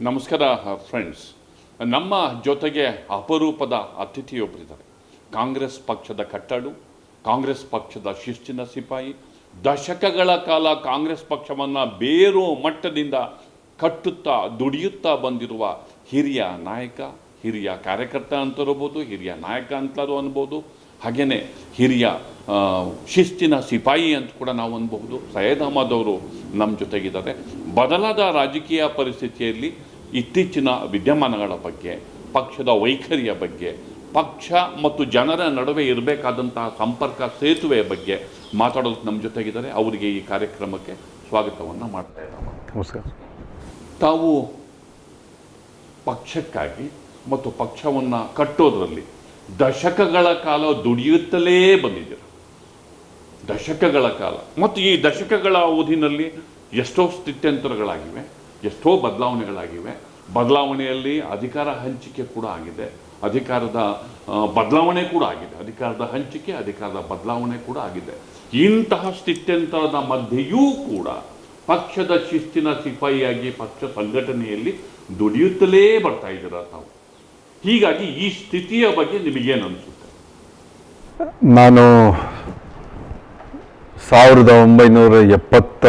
ನಮಸ್ಕಾರ ಫ್ರೆಂಡ್ಸ್ ನಮ್ಮ ಜೊತೆಗೆ ಅಪರೂಪದ ಅತಿಥಿಯೊಬ್ಬರಿದ್ದಾರೆ. ಕಾಂಗ್ರೆಸ್ ಪಕ್ಷದ ಕಟ್ಟಡು, ಕಾಂಗ್ರೆಸ್ ಪಕ್ಷದ ಶಿಸ್ತಿನ ಸಿಪಾಯಿ, ದಶಕಗಳ ಕಾಲ ಕಾಂಗ್ರೆಸ್ ಪಕ್ಷವನ್ನು ಬೇರು ಮಟ್ಟದಿಂದ ಕಟ್ಟುತ್ತಾ ದುಡಿಯುತ್ತಾ ಬಂದಿರುವ ಹಿರಿಯ ನಾಯಕ, ಹಿರಿಯ ಕಾರ್ಯಕರ್ತ ಅಂತಿರ್ಬೋದು ಹಿರಿಯ ನಾಯಕ ಅಂತಲೂ ಅನ್ಬೋದು ಹಾಗೆಯೇ ಹಿರಿಯ ಶಿಸ್ತಿನ ಸಿಪಾಯಿ ಅಂತ ಕೂಡ ನಾವು ಅನ್ಬಹುದು. ಸೈಯದ್ ಅಹಮದ್ ಅವರು ನಮ್ಮ ಜೊತೆಗಿದ್ದಾರೆ. ಬದಲಾದ ರಾಜಕೀಯ ಪರಿಸ್ಥಿತಿಯಲ್ಲಿ ಇತ್ತೀಚಿನ ವಿದ್ಯಮಾನಗಳ ಬಗ್ಗೆ ಪಕ್ಷದ ವೈಖರಿಯ ಬಗ್ಗೆ ಪಕ್ಷ ಮತ್ತು ಜನರ ನಡುವೆ ಇರಬೇಕಾದಂತಹ ಸಂಪರ್ಕ ಸೇತುವೆಯ ಬಗ್ಗೆ ಮಾತಾಡೋದು ನಮ್ಮ ಜೊತೆಗಿದ್ದಾರೆ. ಅವರಿಗೆ ಈ ಕಾರ್ಯಕ್ರಮಕ್ಕೆ ಸ್ವಾಗತವನ್ನು ಮಾಡ್ತಾ ಇದ್ದಾರೆ ನಮಸ್ಕಾರ. ತಾವು ಪಕ್ಷಕ್ಕಾಗಿ ಮತ್ತು ಪಕ್ಷವನ್ನು ಕಟ್ಟೋದರಲ್ಲಿ ದಶಕಗಳ ಕಾಲ ದುಡಿಯುತ್ತಲೇ ಬಂದಿದ್ದೀರ. ದಶಕಗಳ ಕಾಲ. ಮತ್ತು ಈ ದಶಕಗಳ ಅವಧಿನಲ್ಲಿ ಎಷ್ಟೋ ಸ್ಥಿತ್ಯಂತರಗಳಾಗಿವೆ, ಎಷ್ಟೋ ಬದಲಾವಣೆಗಳಾಗಿವೆ. ಬದಲಾವಣೆಯಲ್ಲಿ ಅಧಿಕಾರ ಹಂಚಿಕೆ ಕೂಡ ಆಗಿದೆ. ಅಧಿಕಾರದ ಬದಲಾವಣೆ ಕೂಡ ಆಗಿದೆ. ಅಧಿಕಾರದ ಹಂಚಿಕೆ, ಅಧಿಕಾರದ ಬದಲಾವಣೆ ಕೂಡ ಆಗಿದೆ. ಇಂತಹ ಸ್ಥಿತ್ಯಂತರದ ಮಧ್ಯೆಯೂ ಕೂಡ ಪಕ್ಷದ ಶಿಸ್ತಿನ ಸಿಪಾಯಿಯಾಗಿ ಪಕ್ಷ ಸಂಘಟನೆಯಲ್ಲಿ ದುಡಿಯುತ್ತಲೇ ಬರ್ತಾ ಇದ್ದೀರ ತಾವು? ಹೀಗಾಗಿ ಈ ಸ್ಥಿತಿಯ ಬಗ್ಗೆ ನಿಮಗೇನು ಅನಿಸುತ್ತೆ ನಾನು ಸಾವಿರದ ಒಂಬೈನೂರ ಎಪ್ಪತ್ತ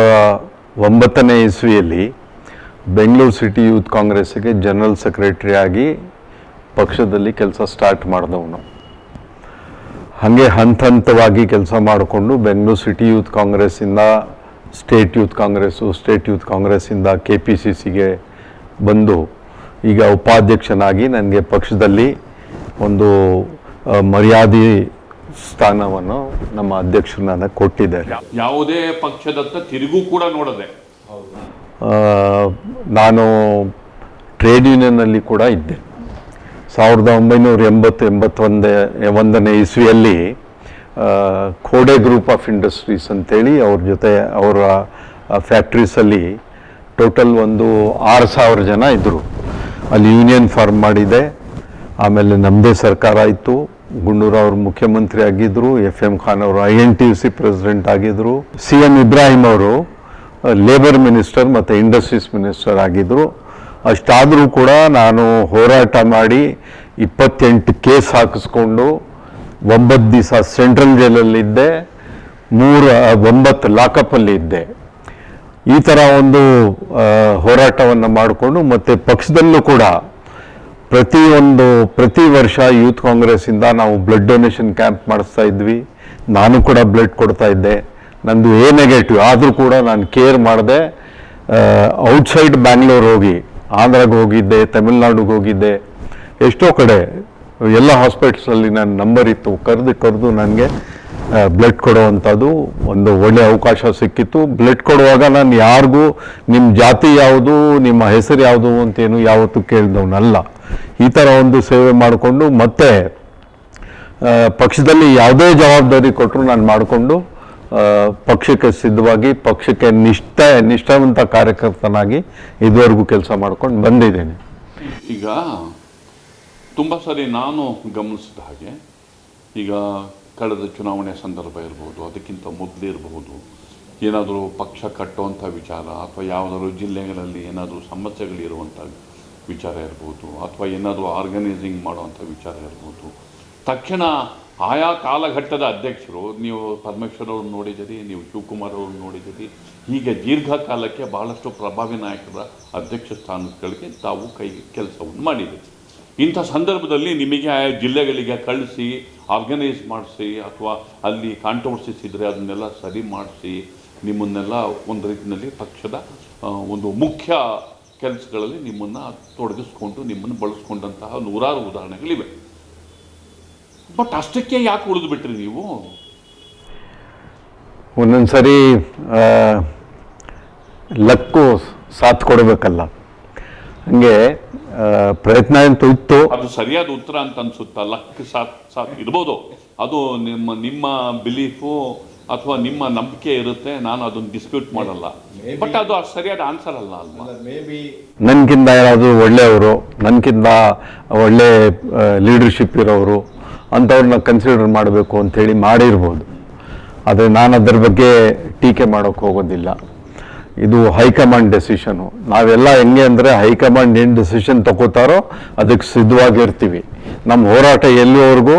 ಒಂಬತ್ತನೇ ಇಸ್ವಿಯಲ್ಲಿ ಬೆಂಗಳೂರು ಸಿಟಿ ಯೂತ್ ಕಾಂಗ್ರೆಸ್ಸಿಗೆ ಜನರಲ್ ಸೆಕ್ರೆಟರಿ ಆಗಿ ಪಕ್ಷದಲ್ಲಿ ಕೆಲಸ ಸ್ಟಾರ್ಟ್ ಮಾಡಿದವನು. ಹಾಗೆ ಹಂತ ಹಂತವಾಗಿ ಕೆಲಸ ಮಾಡಿಕೊಂಡು Bengaluru city youth ಕಾಂಗ್ರೆಸ್ಸಿಂದ, state youth Congress, state youth ಕಾಂಗ್ರೆಸ್ಸಿಂದ K P C ಸಿಗೆ ಬಂದು ಈಗ ಉಪಾಧ್ಯಕ್ಷನಾಗಿ ನನಗೆ ಪಕ್ಷದಲ್ಲಿ ಒಂದು ಮರ್ಯಾದೆ ಸ್ಥಾನವನ್ನು ನಮ್ಮ ಅಧ್ಯಕ್ಷರು ನನಗೆ ಕೊಟ್ಟಿದ್ದಾರೆ ಯಾವುದೇ ಪಕ್ಷದತ್ತ ತಿರುಗೂ ಕೂಡ ನೋಡದೆ. ನಾನು ಟ್ರೇಡ್ ಯೂನಿಯನ್ನಲ್ಲಿ ಕೂಡ ಇದ್ದೆ. ಸಾವಿರದ ಒಂಬೈನೂರ ಎಂಬತ್ತು ಎಂಬತ್ತೊಂದೇ ಒಂದನೇ ಇಸ್ವಿಯಲ್ಲಿ ಖೋಡೆ ಗ್ರೂಪ್ ಆಫ್ ಇಂಡಸ್ಟ್ರೀಸ್ ಅಂತೇಳಿ ಅವ್ರ ಜೊತೆ ಅವರ ಫ್ಯಾಕ್ಟ್ರೀಸಲ್ಲಿ ಟೋಟಲ್ ಒಂದು ಆರು ಸಾವಿರ ಜನ ಇದ್ದರು ಅಲ್ಲಿ ಯೂನಿಯನ್ ಫಾರ್ಮ್ ಮಾಡಿದೆ. ಆಮೇಲೆ ನಮ್ಮದೇ ಸರ್ಕಾರ ಇತ್ತು ಗುಂಡೂರಾವ್ ಅವರು ಮುಖ್ಯಮಂತ್ರಿ ಆಗಿದ್ದರು ಎಫ್ ಎಂ ಖಾನ್ ಅವರು I N T U C president ಆಗಿದ್ದರು ಸಿ ಎಂ ಇಬ್ರಾಹಿಂ ಅವರು ಲೇಬರ್ ಮಿನಿಸ್ಟರ್ ಮತ್ತು ಇಂಡಸ್ಟ್ರೀಸ್ ಮಿನಿಸ್ಟರ್ ಆಗಿದ್ದರು ಅಷ್ಟಾದರೂ ಕೂಡ ನಾನು ಹೋರಾಟ ಮಾಡಿ ಇಪ್ಪತ್ತೆಂಟು ಕೇಸ್ ಹಾಕಿಸ್ಕೊಂಡು ಒಂಬತ್ತು ದಿವಸ ಸೆಂಟ್ರಲ್ ಜೈಲಲ್ಲಿದ್ದೆ ಮೂರು, ಒಂಬತ್ತು ಲಾಕಪ್ಪಲ್ಲಿ ಇದ್ದೆ. ಈ ಥರ ಒಂದು ಹೋರಾಟವನ್ನು ಮಾಡಿಕೊಂಡು ಮತ್ತು ಪಕ್ಷದಲ್ಲೂ ಕೂಡ ಪ್ರತಿಯೊಂದು, ಪ್ರತಿ ವರ್ಷ ಯೂತ್ ಕಾಂಗ್ರೆಸ್ಸಿಂದ ನಾವು ಬ್ಲಡ್ ಡೊನೇಷನ್ ಕ್ಯಾಂಪ್ ಮಾಡಿಸ್ತಾ ಇದ್ವಿ. ನಾನು ಕೂಡ ಬ್ಲಡ್ ಕೊಡ್ತಾ ಇದ್ದೆ. ನಂದು ಎ ನೆಗೆಟಿವ್ ಆದರೂ ಕೂಡ ನಾನು ಕೇರ್ ಮಾಡಿದೆ. ಔಟ್ಸೈಡ್ ಬ್ಯಾಂಗ್ಳೂರ್ ಹೋಗಿ ಆಂಧ್ರಾಗೆ ಹೋಗಿದ್ದೆ ತಮಿಳ್ನಾಡಿಗೆ ಹೋಗಿದ್ದೆ. ಎಷ್ಟೋ ಕಡೆ, ಎಲ್ಲ ಹಾಸ್ಪಿಟಲ್ಸಲ್ಲಿ ನನ್ನ ನಂಬರ್ ಇತ್ತು. ಕರೆದು ಕರೆದು ನನಗೆ ಬ್ಲಡ್ ಕೊಡುವಂಥದ್ದು ಒಂದು ಒಳ್ಳೆ ಅವಕಾಶ ಸಿಕ್ಕಿತ್ತು. ಬ್ಲಡ್ ಕೊಡುವಾಗ ನಾನು ಯಾರಿಗೂ ನಿಮ್ಮ ಜಾತಿ ಯಾವುದು, ನಿಮ್ಮ ಹೆಸರು ಯಾವುದು ಅಂತೇನು ಯಾವತ್ತೂ ಕೇಳಿದವನಲ್ಲ. ಈ ಥರ ಒಂದು ಸೇವೆ ಮಾಡಿಕೊಂಡು ಮತ್ತೆ ಪಕ್ಷದಲ್ಲಿ ಯಾವುದೇ ಜವಾಬ್ದಾರಿ ಕೊಟ್ಟರು ನಾನು ಮಾಡಿಕೊಂಡು ಪಕ್ಷಕ್ಕೆ ಸಿದ್ಧವಾಗಿ, ಪಕ್ಷಕ್ಕೆ ನಿಷ್ಠ, ನಿಷ್ಠಾವಂತ ಕಾರ್ಯಕರ್ತನಾಗಿ ಇದುವರೆಗೂ ಕೆಲಸ ಮಾಡ್ಕೊಂಡು ಬಂದಿದ್ದೇನೆ. ಈಗ ತುಂಬ ಸರಿ ನಾನು ಗಮನಿಸಿದ ಹಾಗೆ, ಈಗ ಕಳೆದ ಚುನಾವಣೆಯ ಸಂದರ್ಭ ಇರಬಹುದು ಅದಕ್ಕಿಂತ ಮೊದಲು ಇರಬಹುದು ಏನಾದರೂ ಪಕ್ಷ ಕಟ್ಟುವಂಥ ವಿಚಾರ ಅಥವಾ ಯಾವುದಾದ್ರು ಜಿಲ್ಲೆಗಳಲ್ಲಿ ಏನಾದರೂ ಸಮಸ್ಯೆಗಳಿರುವಂಥ ವಿಚಾರ ಇರ್ಬೋದು ಅಥವಾ ಏನಾದರೂ ಆರ್ಗನೈಸಿಂಗ್ ಮಾಡುವಂಥ ವಿಚಾರ ಇರ್ಬೋದು. ತಕ್ಷಣ ಆಯಾ ಕಾಲಘಟ್ಟದ ಅಧ್ಯಕ್ಷರು, ನೀವು ಪರಮೇಶ್ವರ್ ಅವ್ರನ್ನ ನೋಡಿದ್ದೀರಿ, ನೀವು ಶಿವಕುಮಾರ್ ಅವ್ರನ್ನ ನೋಡಿದ್ದೀರಿ, ಹೀಗೆ ದೀರ್ಘಕಾಲಕ್ಕೆ ಬಹಳಷ್ಟು ಪ್ರಭಾವಿ ನಾಯಕರ ಅಧ್ಯಕ್ಷ ಸ್ಥಾನಗಳಿಗೆ ತಾವು ಕೈ, ಕೆಲಸವನ್ನು ಮಾಡಿದ್ದೀರಿ. ಇಂಥ ಸಂದರ್ಭದಲ್ಲಿ ನಿಮಗೆ ಆಯಾ ಜಿಲ್ಲೆಗಳಿಗೆ ಕಳಿಸಿ ಆರ್ಗನೈಸ್ ಮಾಡಿಸಿ, ಅಥವಾ ಅಲ್ಲಿ ಕಾಂಟ್ರವರ್ಸಿಸ್ ಇದ್ದರೆ ಅದನ್ನೆಲ್ಲ ಸರಿ ಮಾಡಿಸಿ, ನಿಮ್ಮನ್ನೆಲ್ಲ ಒಂದು ರೀತಿಯಲ್ಲಿ ಪಕ್ಷದ ಒಂದು ಮುಖ್ಯ ಕೆಲಸಗಳಲ್ಲಿ ನಿಮ್ಮನ್ನು ತೊಡಗಿಸ್ಕೊಂಡು ನಿಮ್ಮನ್ನು ಬಳಸ್ಕೊಂಡಂತಹ ನೂರಾರು ಉದಾಹರಣೆಗಳಿವೆ. ಬಟ್ ಅಷ್ಟಕ್ಕೆ ಯಾಕೆ ಉಳಿದು ಬಿಟ್ರಿ ನೀವು? ಒಂದೊಂದು ಸರಿ ಲಕ್ಕು ಸಾಥ್ ಕೊಡಬೇಕಲ್ಲ. ಹಂಗೆ ಪ್ರಯತ್ನ ಅಂತ ಇತ್ತು. ಅದು ಸರಿಯಾದ ಉತ್ತರ ಅಂತ ಅನ್ಸುತ್ತಾ ಲಕ್ ಸಾಥ್ ಸಾತ್ ಇರ್ಬೋದು ಅದು ನಿಮ್ಮ ನಿಮ್ಮ ಬಿಲೀಫು ಅಥವಾ ನಿಮ್ಮ ನಂಬಿಕೆ ಇರುತ್ತೆ ನಾನು ಅದನ್ನು ಡಿಸ್ಪ್ಯೂಟ್ ಮಾಡಲ್ಲ. ಬಟ್ ಅದು ಅಷ್ಟು ಸರಿಯಾದ ಆನ್ಸರ್ ಅಲ್ಲ ಅಲ್ವಾ? ನನ್ಗಿಂತ ಯಾರಾದರೂ ಒಳ್ಳೆಯವರು ನನ್ಗಿಂತ ಒಳ್ಳೆ ಲೀಡರ್ಶಿಪ್ ಇರೋರು ಅಂಥವ್ರನ್ನ ಕನ್ಸಿಡರ್ ಮಾಡಬೇಕು ಅಂಥೇಳಿ ಮಾಡಿರ್ಬೋದು. ಆದರೆ ನಾನು ಅದರ ಬಗ್ಗೆ ಟೀಕೆ ಮಾಡೋಕೆ ಹೋಗೋದಿಲ್ಲ. ಇದು ಹೈಕಮಾಂಡ್ ಡೆಸಿಷನು ನಾವೆಲ್ಲ ಹೆಂಗೆ ಅಂದರೆ ಹೈಕಮಾಂಡ್ ಏನು ಡೆಸಿಷನ್ ತಗೋತಾರೋ ಅದಕ್ಕೆ ಸಿದ್ಧವಾಗಿರ್ತೀವಿ. ನಮ್ಮ ಹೋರಾಟ ಎಲ್ಲಿವರೆಗೂ